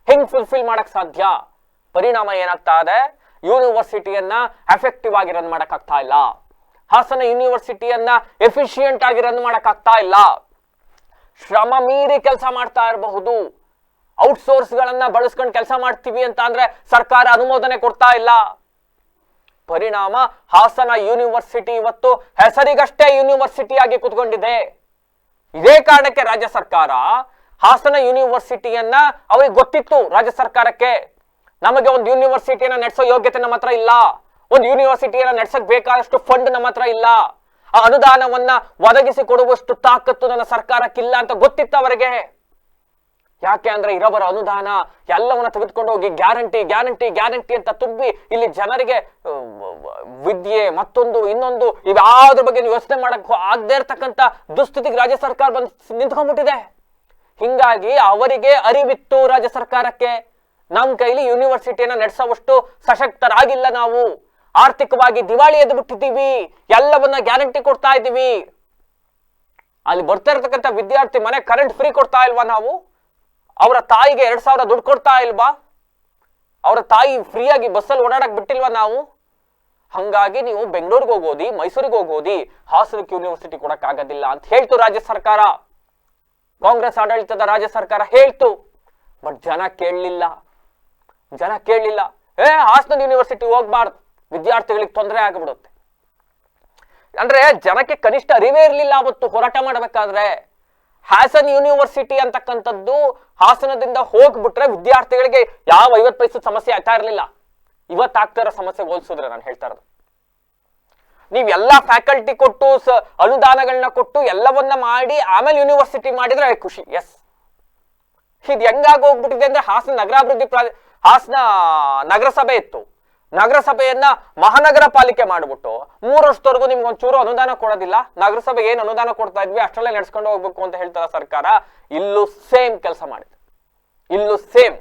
ಹೆಂಗ್ ಫುಲ್ಫಿಲ್ ಮಾಡಕ್ ಸಾಧ್ಯ? ಪರಿಣಾಮ ಏನಾಗ್ತಾ ಇದೆ? ಯೂನಿವರ್ಸಿಟಿಯನ್ನ ಎಫೆಕ್ಟಿವ್ ಆಗಿ ರನ್ ಮಾಡೋಕ್ಕಾಗ್ತಾ ಇಲ್ಲ. ಹಾಸನ ಯೂನಿವರ್ಸಿಟಿಯನ್ನ ಎಫಿಷಿಯಂಟ್ ಆಗಿ ರನ್ ಮಾಡೋಕ್ಕಾಗ್ತಾ ಇಲ್ಲ. ಶ್ರಮ ಮೀರಿ ಕೆಲಸ ಮಾಡ್ತಾ ಇರಬಹುದು. ಔಟ್ಸೋರ್ಸ್ ಗಳನ್ನ ಬಳಸ್ಕೊಂಡು ಕೆಲಸ ಮಾಡ್ತೀವಿ ಅಂತ ಅಂದ್ರೆ ಸರ್ಕಾರ ಅನುಮೋದನೆ ಕೊಡ್ತಾ ಇಲ್ಲ. ಪರಿಣಾಮ ಹಾಸನ ಯೂನಿವರ್ಸಿಟಿ ಇವತ್ತು ಹೆಸರಿಗಷ್ಟೇ ಯೂನಿವರ್ಸಿಟಿ ಆಗಿ ಕುತ್ಕೊಂಡಿದೆ. ಇದೇ ಕಾರಣಕ್ಕೆ ರಾಜ್ಯ ಸರ್ಕಾರ ಹಾಸನ ಯೂನಿವರ್ಸಿಟಿಯನ್ನ ಅವರಿಗೆ ಗೊತ್ತಿತ್ತು ರಾಜ್ಯ ಸರ್ಕಾರಕ್ಕೆ. ನಮಗೆ ಒಂದು ಯೂನಿವರ್ಸಿಟಿಯನ್ನ ನಡೆಸೋ ಯೋಗ್ಯತೆ ನಮ್ಮ ಹತ್ರ ಇಲ್ಲ. ಒಂದು ಯೂನಿವರ್ಸಿಟಿಯನ್ನ ನಡೆಸಕ್ ಬೇಕಾದಷ್ಟು ಫಂಡ್ ನಮ್ಮ ಹತ್ರ ಇಲ್ಲ. ಆ ಅನುದಾನವನ್ನ ಒದಗಿಸಿ ಕೊಡುವಷ್ಟು ತಾಕತ್ತು ನನ್ನ ಸರ್ಕಾರಕ್ಕಿಲ್ಲ ಅಂತ ಗೊತ್ತಿತ್ತ ಅವರಿಗೆ ಯಾಕೆ ಅಂದ್ರೆ ಇರೋವರ ಅನುದಾನ ಎಲ್ಲವನ್ನ ತೆಗೆದುಕೊಂಡು ಹೋಗಿ ಗ್ಯಾರಂಟಿ ಗ್ಯಾರಂಟಿ ಗ್ಯಾರಂಟಿ ಅಂತ ತುಂಬಿ ಇಲ್ಲಿ ಜನರಿಗೆ ವಿದ್ಯೆ, ಮತ್ತೊಂದು, ಇನ್ನೊಂದು, ಇವ್ಯಾವ್ದ್ರ ಬಗ್ಗೆ ಯೋಚನೆ ಮಾಡಕ್ ಆಗದೆ ಇರ್ತಕ್ಕಂಥ ದುಸ್ಥಿತಿಗೆ ರಾಜ್ಯ ಸರ್ಕಾರ ಬಂದು ನಿಂತ್ಕೊಂಡ್ಬಿಟ್ಟಿದೆ. ಹಿಂಗಾಗಿ ಅವರಿಗೆ ಅರಿವಿತ್ತು ರಾಜ್ಯ ಸರ್ಕಾರಕ್ಕೆ. ನಮ್ ಕೈಲಿ ಯೂನಿವರ್ಸಿಟಿಯನ್ನು ನಡೆಸೋವಷ್ಟು ಸಶಕ್ತರಾಗಿಲ್ಲ ನಾವು. ಆರ್ಥಿಕವಾಗಿ ದಿವಾಳಿ ಎದ್ದು ಬಿಟ್ಟಿದ್ದೀವಿ ಎಲ್ಲವನ್ನ ಗ್ಯಾರಂಟಿ ಕೊಡ್ತಾ ಇದ್ದೀವಿ. ಅಲ್ಲಿ ಬರ್ತಾ ಇರ್ತಕ್ಕಂಥ ವಿದ್ಯಾರ್ಥಿ ಮನೆ ಕರೆಂಟ್ ಫ್ರೀ ಕೊಡ್ತಾ ಇಲ್ವಾ ನಾವು? ಅವರ ತಾಯಿಗೆ ಎರಡ್ ಸಾವಿರ ದುಡ್ಡು ಕೊಡ್ತಾ ಇಲ್ವಾ? ಅವರ ತಾಯಿ ಫ್ರೀಯಾಗಿ ಬಸ್ಸಲ್ಲಿ ಓಡಾಡಕ್ ಬಿಟ್ಟಿಲ್ವಾ ನಾವು? ಹಂಗಾಗಿ ನೀವು ಬೆಂಗಳೂರಿಗೆ ಹೋಗೋದಿ ಮೈಸೂರಿಗೆ ಹೋಗೋದಿ ಹಾಸನಕ್ಕೆ ಯೂನಿವರ್ಸಿಟಿ ಕೊಡಕ್ಕಾಗೋದಿಲ್ಲ ಅಂತ ಹೇಳ್ತು ರಾಜ್ಯ ಸರ್ಕಾರ. ಕಾಂಗ್ರೆಸ್ ಆಡಳಿತದ ರಾಜ್ಯ ಸರ್ಕಾರ ಹೇಳ್ತು. ಬಟ್ ಜನ ಕೇಳಲಿಲ್ಲ. ಜನ ಕೇಳಲಿಲ್ಲ. ಏ ಹಾಸನ ಯೂನಿವರ್ಸಿಟಿ ಹೋಗ್ಬಾರ್ದು. ವಿದ್ಯಾರ್ಥಿಗಳಿಗೆ ತೊಂದರೆ ಆಗಿಬಿಡುತ್ತೆ. ಅಂದ್ರೆ ಜನಕ್ಕೆ ಕನಿಷ್ಠ ಅರಿವೇ ಇರಲಿಲ್ಲ ಅವತ್ತು ಹೋರಾಟ ಮಾಡಬೇಕಾದ್ರೆ. ಹಾಸನ್ ಯೂನಿವರ್ಸಿಟಿ ಅಂತಕ್ಕಂಥದ್ದು ಹಾಸನದಿಂದ ಹೋಗ್ಬಿಟ್ರೆ ವಿದ್ಯಾರ್ಥಿಗಳಿಗೆ ಯಾವ ಐವತ್ತು ಪೈಸೆ ಸಮಸ್ಯೆ ಆಗ್ತಾ ಇರಲಿಲ್ಲ. ಇವತ್ತು ಆಗ್ತಾ ಇರೋ ಸಮಸ್ಯೆ ಹೋಲಿಸಿದ್ರೆ ನಾನು ಹೇಳ್ತಾ ಇರೋದು. ನೀವು ಎಲ್ಲ ಫ್ಯಾಕಲ್ಟಿ ಕೊಟ್ಟು ಅನುದಾನಗಳನ್ನ ಕೊಟ್ಟು ಎಲ್ಲವನ್ನ ಮಾಡಿ, ಆಮೇಲೆ ಯೂನಿವರ್ಸಿಟಿ ಮಾಡಿದ್ರೆ ಖುಷಿ. ಎಸ್ ಇದು ಹೆಂಗಾಗಿ ಹೋಗ್ಬಿಟ್ಟಿದೆ ಅಂದ್ರೆ ಹಾಸನ ನಗರಾಭಿವೃದ್ಧಿ ಹಾಸನ ನಗರಸಭೆ ಇತ್ತು. ನಗರಸಭೆಯನ್ನ ಮಹಾನಗರ ಪಾಲಿಕೆ ಮಾಡ್ಬಿಟ್ಟು ಮೂರು ವರ್ಷದವರೆಗೂ ನಿಮ್ಗೆ ಒಂಚೂರು ಅನುದಾನ ಕೊಡೋದಿಲ್ಲ. ನಗರಸಭೆಗೆ ಏನು ಅನುದಾನ ಕೊಡ್ತಾ ಇದ್ವಿ, ಅಷ್ಟರಲ್ಲೇ ನಡ್ಸ್ಕೊಂಡು ಹೋಗ್ಬೇಕು ಅಂತ ಹೇಳ್ತಾರ ಸರ್ಕಾರ. ಇಲ್ಲೂ ಸೇಮ್ ಕೆಲಸ ಮಾಡಿದೆ. ಇಲ್ಲೂ ಸೇಮ್.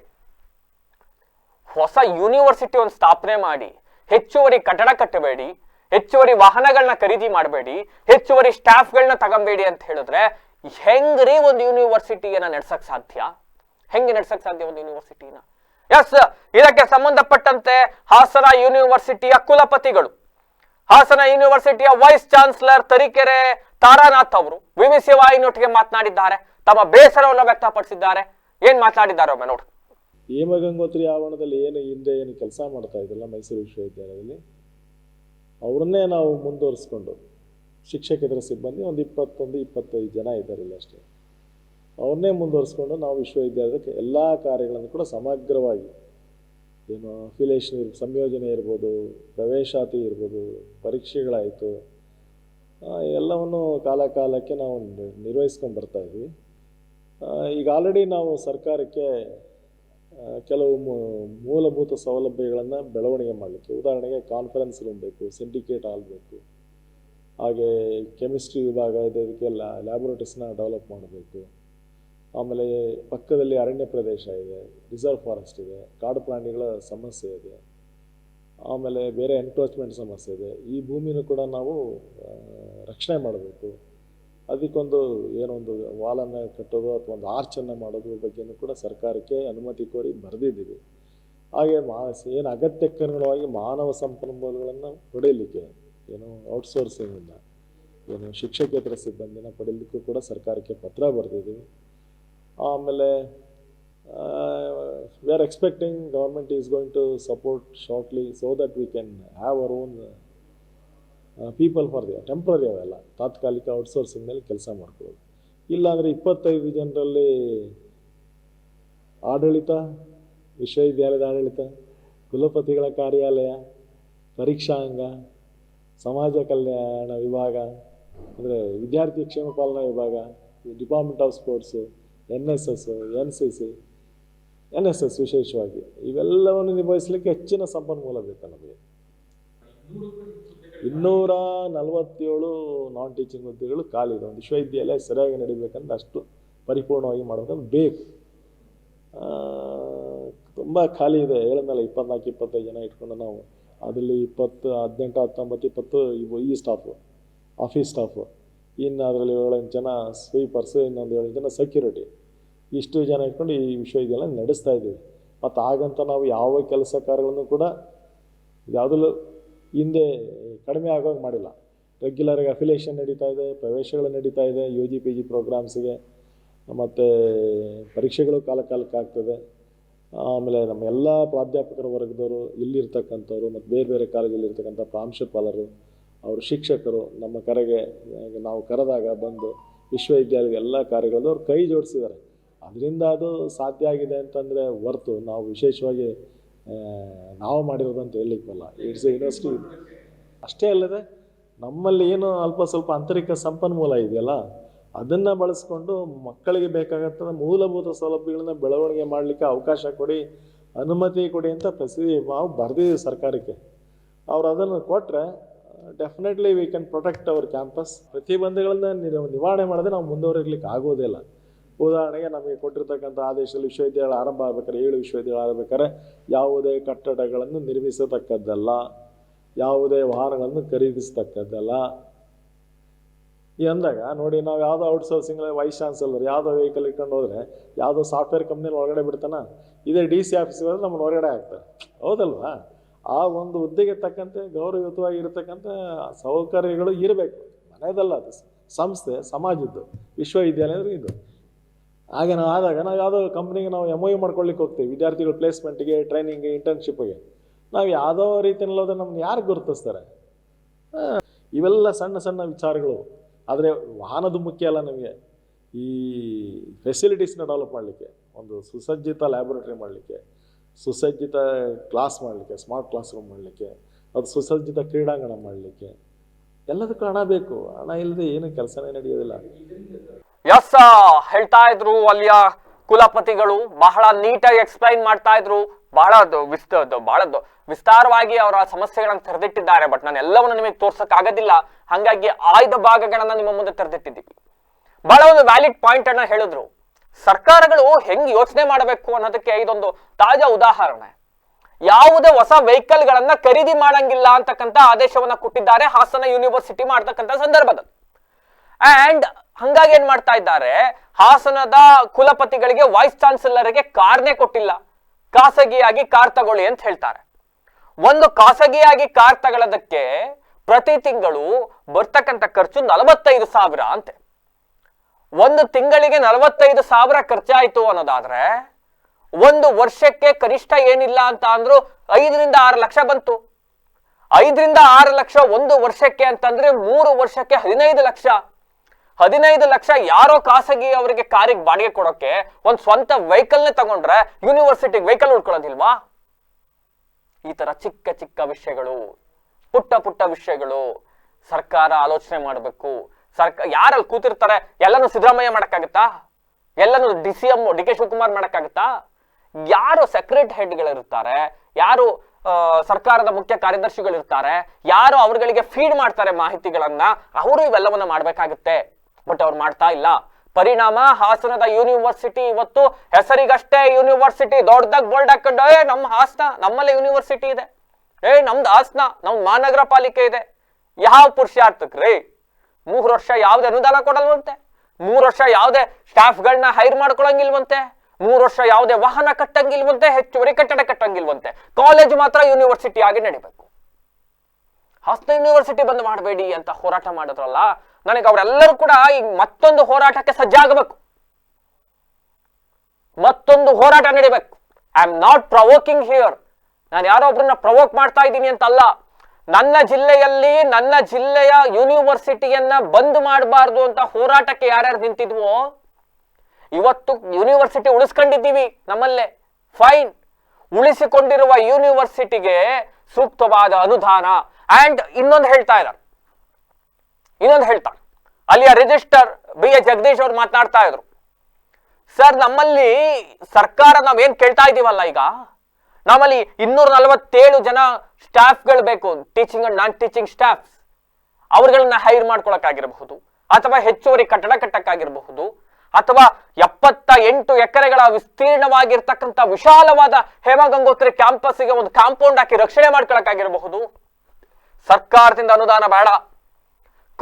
ಹೊಸ ಯೂನಿವರ್ಸಿಟಿ ಒಂದು ಸ್ಥಾಪನೆ ಮಾಡಿ, ಹೆಚ್ಚುವರಿ ಕಟ್ಟಡ ಕಟ್ಟಬೇಡಿ, ಹೆಚ್ಚುವರಿ ವಾಹನಗಳನ್ನ ಖರೀದಿ ಮಾಡಬೇಡಿ, ಹೆಚ್ಚುವರಿ ಸ್ಟಾಫ್ಗಳನ್ನ ತಗೊಂಬೇಡಿ ಅಂತ ಹೇಳಿದ್ರೆ ಹೆಂಗ್ರಿ ಒಂದು ಯೂನಿವರ್ಸಿಟಿಯನ್ನ ನಡ್ಸಕ್ ಸಾಧ್ಯ? ಹೆಂಗೆ ನಡ್ಸಕ್ ಸಾಧ್ಯ ಒಂದು ಯೂನಿವರ್ಸಿಟಿನ ಎಸ್ ಇದಕ್ಕೆ ಸಂಬಂಧಪಟ್ಟಂತೆ ಹಾಸನ ಯೂನಿವರ್ಸಿಟಿಯ ಕುಲಪತಿಗಳು, ಹಾಸನ ಯೂನಿವರ್ಸಿಟಿಯ ವೈಸ್ ಚಾನ್ಸಲರ್ ತರೀಕೆರೆ ತಾರಾನಾಥ್ ಅವರು ವಿವಿಸಿ ವಾಹಿನಿಯೊಟ್ಟಿಗೆ ಮಾತನಾಡಿದ್ದಾರೆ. ತಮ್ಮ ಬೇಸರವನ್ನು ವ್ಯಕ್ತಪಡಿಸಿದ್ದಾರೆ. ಏನ್ ಮಾತನಾಡಿದ್ದಾರೆ ಒಮ್ಮೆ ನೋಡಿ. ಹೇಮಗಂಗೋತ್ರಿ ಆವರಣದಲ್ಲಿ ಏನು ಹಿಂದೆ ಏನು ಕೆಲಸ ಮಾಡ್ತಾ ಇದ್ದಲ್ಲ ಮೈಸೂರು ವಿಶ್ವವಿದ್ಯಾಲಯದಲ್ಲಿ. ಅವ್ರನ್ನೇ ನಾವು ಮುಂದುವರಿಸ್ಕೊಂಡು ಶಿಕ್ಷಕೇತರ ಸಿಬ್ಬಂದಿ ಒಂದು ಇಪ್ಪತ್ತೊಂದು, ಇಪ್ಪತ್ತೈದು ಜನ ಇದ್ದಾರೆ ಅಷ್ಟೇ. ಅವ್ರನ್ನೇ ಮುಂದುವರಿಸ್ಕೊಂಡು ನಾವು ವಿಶ್ವವಿದ್ಯಾಲಯಕ್ಕೆ ಎಲ್ಲ ಕಾರ್ಯಗಳನ್ನು ಕೂಡ ಸಮಗ್ರವಾಗಿ ಏನು ಅಫಿಲೇಷನ್ ಇರ್, ಸಂಯೋಜನೆ ಇರ್ಬೋದು, ಪ್ರವೇಶಾತಿ ಇರ್ಬೋದು, ಪರೀಕ್ಷೆಗಳಾಯಿತು ಎಲ್ಲವನ್ನು ಕಾಲ ಕಾಲಕ್ಕೆ ನಾವು ನಿರ್ವಹಿಸ್ಕೊಂಡು ಬರ್ತಾ ಇದ್ವಿ. ಈಗ ಆಲ್ರೆಡಿ ನಾವು ಸರ್ಕಾರಕ್ಕೆ ಕೆಲವು ಮೂಲಭೂತ ಸೌಲಭ್ಯಗಳನ್ನು ಬೆಳವಣಿಗೆ ಮಾಡಲಿಕ್ಕೆ, ಉದಾಹರಣೆಗೆ ಕಾನ್ಫರೆನ್ಸ್ ರೂಮ್ ಬೇಕು ಸಿಂಡಿಕೇಟ್ ಹಾಲ್ ಬೇಕು, ಹಾಗೆ ಕೆಮಿಸ್ಟ್ರಿ ವಿಭಾಗ ಇದೆ, ಅದಕ್ಕೆ ಲ್ಯಾಬೊರೇಟರಿಸ್ನ ಡೆವಲಪ್ ಮಾಡಬೇಕು. ಆಮೇಲೆ ಪಕ್ಕದಲ್ಲಿ ಅರಣ್ಯ ಪ್ರದೇಶ ಇದೆ, ರಿಸರ್ವ್ ಫಾರೆಸ್ಟ್ ಇದೆ, ಕಾಡು ಪ್ರಾಣಿಗಳ ಸಮಸ್ಯೆ ಇದೆ, ಆಮೇಲೆ ಬೇರೆ ಎನ್ಕ್ರೋಚ್ಮೆಂಟ್ ಸಮಸ್ಯೆ ಇದೆ. ಈ ಭೂಮಿನೂ ಕೂಡ ನಾವು ರಕ್ಷಣೆ ಮಾಡಬೇಕು. ಅದಕ್ಕೊಂದು ಏನೊಂದು ವಾಲನ್ನು ಕಟ್ಟೋದು ಅಥವಾ ಒಂದು ಆರ್ಚನ್ನು ಮಾಡೋದ್ರ ಬಗ್ಗೆನೂ ಕೂಡ ಸರ್ಕಾರಕ್ಕೆ ಅನುಮತಿ ಕೋರಿ ಬರೆದಿದ್ದೀವಿ. ಹಾಗೆ ಮಾ, ಏನು ಅಗತ್ಯಕ್ಕನುಗುಣವಾಗಿ ಮಾನವ ಸಂಪನ್ಮೂಲಗಳನ್ನು ಪಡೆಯಲಿಕ್ಕೆ ಏನು ಇಲ್ಲ ಏನು ಶಿಕ್ಷಕೇತರ ಸಿಬ್ಬಂದಿನ ಪಡೆಯಲಿಕ್ಕೂ ಕೂಡ ಸರ್ಕಾರಕ್ಕೆ ಪತ್ರ ಬರೆದಿದ್ದೀವಿ. ಆಮೇಲೆ we are expecting government is going to support shortly so that we can have our own people for the temporary ಅವೆಲ್ಲ, ತಾತ್ಕಾಲಿಕ ಔಟ್ಸೋರ್ಸಿಂಗ್ ಮೇಲೆ ಕೆಲಸ ಮಾಡ್ಕೊಳ್ಳೋದು. ಇಲ್ಲಾಂದರೆ ಇಪ್ಪತ್ತೈದು ಜನರಲ್ಲಿ ಆಡಳಿತ, ವಿಶ್ವವಿದ್ಯಾಲಯದ ಆಡಳಿತ, ಕುಲಪತಿಗಳ ಕಾರ್ಯಾಲಯ ಪರೀಕ್ಷಾಂಗ ಸಮಾಜ ಕಲ್ಯಾಣ ವಿಭಾಗ, ಅಂದರೆ ವಿದ್ಯಾರ್ಥಿ ಕ್ಷೇಮ ಪಾಲನಾ ವಿಭಾಗ department of sports N S S N C C N S S ವಿಶೇಷವಾಗಿ ಇವೆಲ್ಲವನ್ನು ನಿಭಾಯಿಸಲಿಕ್ಕೆ ಹೆಚ್ಚಿನ ಸಂಪನ್ಮೂಲ ಬೇಕು ನಮಗೆ? ಇನ್ನೂರ ನಲವತ್ತೇಳು ನಾನ್ ಟೀಚಿಂಗ್ ಹುದ್ದೆಗಳು ಖಾಲಿ ಇದೆ. ಒಂದು ವಿಶ್ವವಿದ್ಯಾಲಯ ಸರಿಯಾಗಿ ನಡಿಬೇಕಂದ್ರೆ ಅಷ್ಟು ಪರಿಪೂರ್ಣವಾಗಿ ಮಾಡಬೇಕಂದ್ರೆ ಬೇಕು. ತುಂಬ ಖಾಲಿ ಇದೆ. ಹೇಳಿದ್ಮೇಲೆ ಇಪ್ಪತ್ನಾಲ್ಕು, ಇಪ್ಪತ್ತೈದು ಜನ ಇಟ್ಕೊಂಡು ನಾವು ಅದರಲ್ಲಿ ಇಪ್ಪತ್ತು, ಹದಿನೆಂಟು, ಹತ್ತೊಂಬತ್ತು, ಇಪ್ಪತ್ತು ಇವು ಈ ಸ್ಟಾಫು ಆಫೀಸ್ ಸ್ಟಾಫು ಇನ್ನು ಅದರಲ್ಲಿ ಏಳೆಂಟು ಜನ ಸ್ವೀಪರ್ಸು ಇನ್ನೊಂದು ಏಳು ಜನ ಸೆಕ್ಯೂರಿಟಿ ಇಷ್ಟು ಜನ ಇಟ್ಕೊಂಡು ಈ ವಿಶ್ವವಿದ್ಯಾಲಯ ನಡೆಸ್ತಾ ಇದ್ದೀವಿ. ಮತ್ತು ಹಾಗಂತ ನಾವು ಯಾವ ಕೆಲಸ ಕಾರ್ಯಗಳನ್ನು ಕೂಡ ಯಾವುದಲ್ಲೂ ಹಿಂದೆ ಕಡಿಮೆ ಆಗೋಂಗೆ ಮಾಡಿಲ್ಲ. ರೆಗ್ಯುಲರಾಗಿ ಅಫಿಲಿಯೇಷನ್ ನಡೀತಾ ಇದೆ, ಪ್ರವೇಶಗಳು ನಡೀತಾ ಇದೆ ಯು ಜಿ ಪಿ ಜಿ ಪ್ರೋಗ್ರಾಮ್ಸಿಗೆ ಮತ್ತು ಪರೀಕ್ಷೆಗಳು ಕಾಲ ಕಾಲಕ್ಕೆ ಆಗ್ತದೆ. ಆಮೇಲೆ ನಮ್ಮ ಎಲ್ಲ ಪ್ರಾಧ್ಯಾಪಕರ ವರ್ಗದವರು ಇಲ್ಲಿರ್ತಕ್ಕಂಥವ್ರು, ಮತ್ತು ಬೇರೆ ಬೇರೆ ಕಾಲೇಜಲ್ಲಿ ಇರ್ತಕ್ಕಂಥ ಪ್ರಾಂಶುಪಾಲರು, ಅವರು ಶಿಕ್ಷಕರು, ನಮ್ಮ ಕರೆಗೆ ನಾವು ಕರೆದಾಗ ಬಂದು ವಿಶ್ವವಿದ್ಯಾಲಯದ ಎಲ್ಲ ಕಾರ್ಯಗಳಲ್ಲೂ ಅವ್ರು ಕೈ ಜೋಡಿಸಿದ್ದಾರೆ. ಅದರಿಂದ ಅದು ಸಾಧ್ಯ ಆಗಿದೆ ಅಂತಂದರೆ ಹೊರ್ತು ನಾವು ವಿಶೇಷವಾಗಿ ನಾವು ಮಾಡಿರೋದು ಅಂತ ಹೇಳಲಿಕ್ಕಲ್ಲ. ಇಟ್ಸ್ ಎ ಯೂನಿವರ್ಸಿಟಿ ಅಷ್ಟೇ ಅಲ್ಲದೆ, ನಮ್ಮಲ್ಲಿ ಏನು ಅಲ್ಪ ಸ್ವಲ್ಪ ಆಂತರಿಕ ಸಂಪನ್ಮೂಲ ಇದೆಯಲ್ಲ, ಅದನ್ನು ಬಳಸ್ಕೊಂಡು ಮಕ್ಕಳಿಗೆ ಬೇಕಾಗತ್ತದ ಮೂಲಭೂತ ಸೌಲಭ್ಯಗಳನ್ನ ಬೆಳವಣಿಗೆ ಮಾಡಲಿಕ್ಕೆ ಅವಕಾಶ ಕೊಡಿ, ಅನುಮತಿ ಕೊಡಿ ಅಂತ ಪ್ರತಿ ನಾವು ಬರೆದಿದ್ದೀವಿ ಸರ್ಕಾರಕ್ಕೆ. ಅವ್ರು ಅದನ್ನು ಕೊಟ್ಟರೆ definitely we can protect our campus ಪ್ರತಿಬಂಧಗಳನ್ನ ನಿವಾರಣೆ ಮಾಡದೆ ನಾವು ಮುಂದುವರಿಲಿಕ್ಕೆ ಆಗೋದಿಲ್ಲ ಉದಾಹರಣೆಗೆ ನಮಗೆ ಕೊಟ್ಟಿರ್ತಕ್ಕಂಥ ಆದೇಶದಲ್ಲಿ ವಿಶ್ವವಿದ್ಯಾಲಯ ಆರಂಭ ಆಗ್ಬೇಕಾದ್ರೆ ಏಳು ವಿಶ್ವವಿದ್ಯಾಲಯ ಆಗಬೇಕಾದ್ರೆ ಯಾವುದೇ ಕಟ್ಟಡಗಳನ್ನು ನಿರ್ಮಿಸತಕ್ಕದ್ದಲ್ಲ, ಯಾವುದೇ ವಾಹನಗಳನ್ನು ಖರೀದಿಸತಕ್ಕದ್ದಲ್ಲ. ಈ ಅಂದಾಗ ನೋಡಿ, ನಾವು ಯಾವುದೋ ಔಟ್ಸೋರ್ಸಿಂಗ್ ವೈಸ್ ಚಾನ್ಸಲರ್ ಯಾವುದೋ ವೆಹಿಕಲ್ ಇಟ್ಕೊಂಡು ಹೋದರೆ ಯಾವುದೋ ಸಾಫ್ಟ್ವೇರ್ ಕಂಪ್ನಿ ಒಳಗಡೆ ಬಿಡ್ತಾನ, ಇದೇ ಡಿ ಸಿ ಆಫೀಸ್ ಹೋದ್ರೆ ನಮ್ಮನ್ನು ಹೊರಗಡೆ ಹಾಕ್ತಾರೆ. ಹೌದಲ್ವಾ? ಆ ಒಂದು ಹುದ್ದೆಗೆ ತಕ್ಕಂತೆ ಗೌರವಯುತವಾಗಿ ಇರತಕ್ಕಂಥ ಸೌಕರ್ಯಗಳು ಇರಬೇಕು. ಮನೆಯದಲ್ಲ ಅದು ಸಂಸ್ಥೆ, ಸಮಾಜದ್ದು ವಿಶ್ವವಿದ್ಯಾಲಯ ಇದು ಹಾಗೆ ನಾವು ಆದಾಗ ನಾವು ಯಾವುದೋ ಕಂಪ್ನಿಗೆ ನಾವು ಎಂ ಯು ಮಾಡ್ಕೊಳ್ಳಿಕ್ಕೆ ಹೋಗ್ತೀವಿ, ವಿದ್ಯಾರ್ಥಿಗಳು ಪ್ಲೇಸ್ಮೆಂಟ್ಗೆ ಟ್ರೈನಿಂಗ್ಗೆ ಇಂಟರ್ನ್ಶಿಪ್ಗೆ ನಾವು ಯಾವುದೋ ರೀತಿಯಲ್ಲಿ ಹೋದ್ರೆ ನಮ್ಮನ್ನ ಯಾರು ಗುರುತಿಸ್ತಾರೆ? ಇವೆಲ್ಲ ಸಣ್ಣ ಸಣ್ಣ ವಿಚಾರಗಳು. ಆದರೆ ವಾಹನದ ಮುಖ್ಯ ಅಲ್ಲ ನಮಗೆ. ಈ ಫೆಸಿಲಿಟೀಸ್ನ ಡೆವಲಪ್ ಮಾಡಲಿಕ್ಕೆ, ಒಂದು ಸುಸಜ್ಜಿತ ಲ್ಯಾಬೊರೇಟ್ರಿ ಮಾಡಲಿಕ್ಕೆ, ಸುಸಜ್ಜಿತ ಕ್ಲಾಸ್ ಮಾಡಲಿಕ್ಕೆ ಸ್ಮಾರ್ಟ್ ಕ್ಲಾಸ್ ರೂಮ್ ಮಾಡಲಿಕ್ಕೆ, ಅದು ಸುಸಜ್ಜಿತ ಕ್ರೀಡಾಂಗಣ ಮಾಡಲಿಕ್ಕೆ. ಎಲ್ಲದಕ್ಕೂ ಹಣ ಬೇಕು. ಹಣ ಇಲ್ಲದೆ ಏನು ಕೆಲಸನೇ ನಡೆಯೋದಿಲ್ಲ. ಎಸ್ ಹೇಳ್ತಾ ಇದ್ರು ಅಲ್ಲಿಯ ಕುಲಪತಿಗಳು, ಬಹಳ ನೀಟಾಗಿ ಎಕ್ಸ್ಪ್ಲೈನ್ ಮಾಡ್ತಾ ಇದ್ರು. ಬಹಳ ವಿಸ್ತ ಬಹಳ ವಿಸ್ತಾರವಾಗಿ ಅವರ ಸಮಸ್ಯೆಗಳನ್ನು ತೆರೆದಿಟ್ಟಿದ್ದಾರೆ ಬಟ್ ನಾನು ಎಲ್ಲವನ್ನು ನಿಮಗೆ ತೋರ್ಸಕ್ ಆಗೋದಿಲ್ಲ ಹಾಗಾಗಿ ಆಯ್ದ ಭಾಗಗಳನ್ನ ನಿಮ್ಮ ಮುಂದೆ ತೆರೆದಿಟ್ಟಿದ್ದೀವಿ. ಬಹಳ ಒಂದು ವ್ಯಾಲಿಡ್ ಪಾಯಿಂಟ್ ಅನ್ನ ಹೇಳಿದ್ರು. ಸರ್ಕಾರಗಳು ಹೆಂಗ್ ಯೋಚನೆ ಮಾಡಬೇಕು ಅನ್ನೋದಕ್ಕೆ ಇದೊಂದು ತಾಜಾ ಉದಾಹರಣೆ. ಯಾವುದೇ ಹೊಸ ವೆಹಿಕಲ್ ಗಳನ್ನ ಖರೀದಿ ಮಾಡಂಗಿಲ್ಲ ಅಂತಕ್ಕಂಥ ಆದೇಶವನ್ನ ಕೊಟ್ಟಿದ್ದಾರೆ ಹಾಸನ ಯೂನಿವರ್ಸಿಟಿ ಮಾಡ್ತಕ್ಕಂಥ ಸಂದರ್ಭದಲ್ಲಿ. ಅಂಡ್ ಹಂಗಾಗಿ ಏನ್ ಮಾಡ್ತಾ ಇದ್ದಾರೆ? ಹಾಸನದ ಕುಲಪತಿಗಳಿಗೆ ವೈಸ್ ಚಾನ್ಸಲರ್ಗೆ ಕಾರ್ನೇ ಕೊಟ್ಟಿಲ್ಲ. ಖಾಸಗಿಯಾಗಿ ಕಾರ್ ತಗೊಳ್ಳಿ ಅಂತ ಹೇಳ್ತಾರೆ. ಒಂದು ಖಾಸಗಿಯಾಗಿ ಕಾರ್ ತಗೊಳ್ಳೋದಕ್ಕೆ ಪ್ರತಿ ತಿಂಗಳು ಬರ್ತಕ್ಕಂಥ ಖರ್ಚು ನಲವತ್ತೈದು ಸಾವಿರ ಅಂತೆ. ಒಂದು ತಿಂಗಳಿಗೆ ನಲವತ್ತೈದು ಸಾವಿರ ಖರ್ಚಾಯಿತು ಅನ್ನೋದಾದ್ರೆ ಒಂದು ವರ್ಷಕ್ಕೆ ಕನಿಷ್ಠ ಏನಿಲ್ಲ ಅಂತ ಅಂದ್ರು ಐದರಿಂದ ಆರು ಲಕ್ಷ ಬಂತು. ಐದರಿಂದ ಆರು ಲಕ್ಷ ಒಂದು ವರ್ಷಕ್ಕೆ ಅಂತಂದ್ರೆ ಮೂರು ವರ್ಷಕ್ಕೆ ಹದಿನೈದು ಲಕ್ಷ. ಹದಿನೈದು ಲಕ್ಷ ಯಾರೋ ಖಾಸಗಿ ಅವರಿಗೆ ಕಾರಿಗೆ ಬಾಡಿಗೆ ಕೊಡೋಕೆ ಒಂದ್ ಸ್ವಂತ ವೆಹಿಕಲ್ನೇ ತಗೊಂಡ್ರೆ ಯೂನಿವರ್ಸಿಟಿಗೆ ವೆಹಿಕಲ್ ಉಳ್ಕೊಳ್ಳೋದಿಲ್ವಾ? ಈ ತರ ಚಿಕ್ಕ ಚಿಕ್ಕ ವಿಷಯಗಳು, ಪುಟ್ಟ ಪುಟ್ಟ ವಿಷಯಗಳು ಸರ್ಕಾರ ಆಲೋಚನೆ ಮಾಡಬೇಕು. ಸರ್ಕ, ಯಾರಲ್ಲಿ ಕೂತಿರ್ತಾರೆ ಎಲ್ಲನೂ ಸಿದ್ದರಾಮಯ್ಯ ಮಾಡಕ್ಕಾಗತ್ತಾ? ಎಲ್ಲನೂ D C M, D K Shivakumar ಮಾಡಕ್ಕಾಗತ್ತಾ? ಯಾರು ಸೆಕ್ರೆಟ್ ಹೆಡ್ಗಳಿರ್ತಾರೆ ಯಾರು ಸರ್ಕಾರದ ಮುಖ್ಯ ಕಾರ್ಯದರ್ಶಿಗಳಿರ್ತಾರೆ? ಯಾರು ಅವರುಗಳಿಗೆ ಫೀಡ್ ಮಾಡ್ತಾರೆ ಮಾಹಿತಿಗಳನ್ನ? ಅವರು ಇವೆಲ್ಲವನ್ನ ಮಾಡ್ಬೇಕಾಗುತ್ತೆ. ಬಟ್ ಅವ್ರು ಮಾಡ್ತಾ ಇಲ್ಲ. ಪರಿಣಾಮ ಹಾಸನದ ಯೂನಿವರ್ಸಿಟಿ ಇವತ್ತು ಹೆಸರಿಗಷ್ಟೇ ಯೂನಿವರ್ಸಿಟಿ ದೊಡ್ಡದಾಗ ಬೋಲ್ಡ್ ಹಾಕೊಂಡು, ಏ ನಮ್ಮ ಹಾಸನ, ನಮ್ಮಲ್ಲೇ ಯೂನಿವರ್ಸಿಟಿ ಇದೆ. ಏ, ನಮ್ದು ಹಾಸನ ನಮ್ ಮಹಾನಗರ ಪಾಲಿಕೆ ಇದೆ. ಯಾವ ಪುರುಷಾರ್ಥಕ್ರಿ ಮೂರು ವರ್ಷ ಯಾವ್ದೇ ಅನುದಾನ ಕೊಡಲ್ವಂತೆ. ಮೂರು ವರ್ಷ ಯಾವ್ದೇ ಸ್ಟಾಫ್ಗಳನ್ನ ಹೈರ್ ಮಾಡ್ಕೊಳಂಗಿಲ್ವಂತೆ. ಮೂರು ವರ್ಷ ಯಾವುದೇ ವಾಹನ ಕಟ್ಟಂಗಿಲ್ವಂತೆ, ಹೆಚ್ಚುವರಿ ಕಟ್ಟಡ ಕಟ್ಟಂಗಿಲ್ವಂತೆ. ಕಾಲೇಜ್ ಮಾತ್ರ ಯೂನಿವರ್ಸಿಟಿ ಆಗಿ ನಡಿಬೇಕು. ಹಾಸನ ಯೂನಿವರ್ಸಿಟಿ ಬಂದ್ ಮಾಡಬೇಡಿ ಅಂತ ಹೋರಾಟ ಮಾಡಿದ್ರಲ್ಲ ನನಗೆ ಅವರೆಲ್ಲರೂ ಕೂಡ ಈಗ ಮತ್ತೊಂದು ಹೋರಾಟಕ್ಕೆ ಸಜ್ಜಾಗಬೇಕು. ಮತ್ತೊಂದು ಹೋರಾಟ ನಡಿಬೇಕು. I am not provoking here ನಾನು ಯಾರೋ ಒಬ್ರನ್ನ ಪ್ರವೋಕ್ ಮಾಡ್ತಾ ಇದ್ದೀನಿ ಅಂತಲ್ಲ. ನನ್ನ ಜಿಲ್ಲೆಯಲ್ಲಿ, ನನ್ನ ಜಿಲ್ಲೆಯ ಯೂನಿವರ್ಸಿಟಿಯನ್ನ ಬಂದ್ ಮಾಡಬಾರ್ದು ಅಂತ ಹೋರಾಟಕ್ಕೆ ಯಾರ್ಯಾರು ನಿಂತಿದ್ವೋ, ಇವತ್ತು ಯೂನಿವರ್ಸಿಟಿ ಉಳಿಸ್ಕೊಂಡಿದ್ದೀವಿ ನಮ್ಮಲ್ಲೇ. ಫೈನ್ ಉಳಿಸಿಕೊಂಡಿರುವ ಯೂನಿವರ್ಸಿಟಿಗೆ ಸೂಕ್ತವಾದ ಅನುದಾನ. ಅಂಡ್ ಇನ್ನೊಂದು ಹೇಳ್ತಾ ಇದ್ದಾರೆ ಇನ್ನೊಂದು ಹೇಳ್ತಾ ಅಲ್ಲಿಯ ರಿಜಿಸ್ಟರ್ ಬಿ ಎ ಜಗದೀಶ್ ಅವ್ರು ಮಾತನಾಡ್ತಾ ಇದ್ರು. ಸರ್ ನಮ್ಮಲ್ಲಿ ಸರ್ಕಾರ ನಾವೇನ್ ಕೇಳ್ತಾ ಇದೀವಲ್ಲ ಈಗ? ನಮ್ಮಲ್ಲಿ ಇನ್ನೂರ ನಲವತ್ತೇಳು ಜನ ಸ್ಟಾಫ್ಗಳು ಬೇಕು teaching and non teaching staffs ಅವ್ರಗಳನ್ನ hire ಮಾಡ್ಕೊಳಕ್ಕಾಗಿರಬಹುದು, ಅಥವಾ ಹೆಚ್ಚುವರಿ ಕಟ್ಟಡ ಕಟ್ಟಕ್ಕಾಗಿರಬಹುದು, ಅಥವಾ ಎಪ್ಪತ್ತ ಎಂಟು ಎಕರೆಗಳ ವಿಸ್ತೀರ್ಣವಾಗಿರ್ತಕ್ಕಂಥ ವಿಶಾಲವಾದ ಹೇಮಗಂಗೋತ್ರಿ ಕ್ಯಾಂಪಸ್ಗೆ ಒಂದು ಕಾಂಪೌಂಡ್ ಹಾಕಿ ರಕ್ಷಣೆ ಮಾಡ್ಕೊಳಕ್ಕಾಗಿರಬಹುದು. ಸರ್ಕಾರದಿಂದ ಅನುದಾನ ಬೇಡ.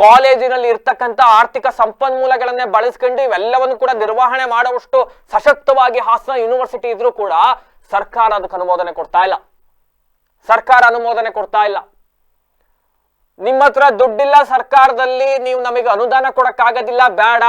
ಕಾಲೇಜಿನಲ್ಲಿ ಇರ್ತಕ್ಕಂಥ ಆರ್ಥಿಕ ಸಂಪನ್ಮೂಲಗಳನ್ನೇ ಬಳಸ್ಕೊಂಡು ಇವೆಲ್ಲವನ್ನು ಕೂಡ ನಿರ್ವಹಣೆ ಮಾಡುವಷ್ಟು ಸಶಕ್ತವಾಗಿ ಹಾಸನ ಯೂನಿವರ್ಸಿಟಿ ಇದ್ರೂ ಕೂಡ ಸರ್ಕಾರ ಅದಕ್ಕೆ ಅನುಮೋದನೆ ಕೊಡ್ತಾ ಇಲ್ಲ. ಸರ್ಕಾರ ಅನುಮೋದನೆ ಕೊಡ್ತಾ ಇಲ್ಲ. ನಿಮ್ಮ ಹತ್ರ ದುಡ್ಡಿಲ್ಲ ಸರ್ಕಾರದಲ್ಲಿ ನೀವು ನಮಗೆ ಅನುದಾನ ಕೊಡಕ್ಕಾಗೋದಿಲ್ಲ, ಬೇಡ.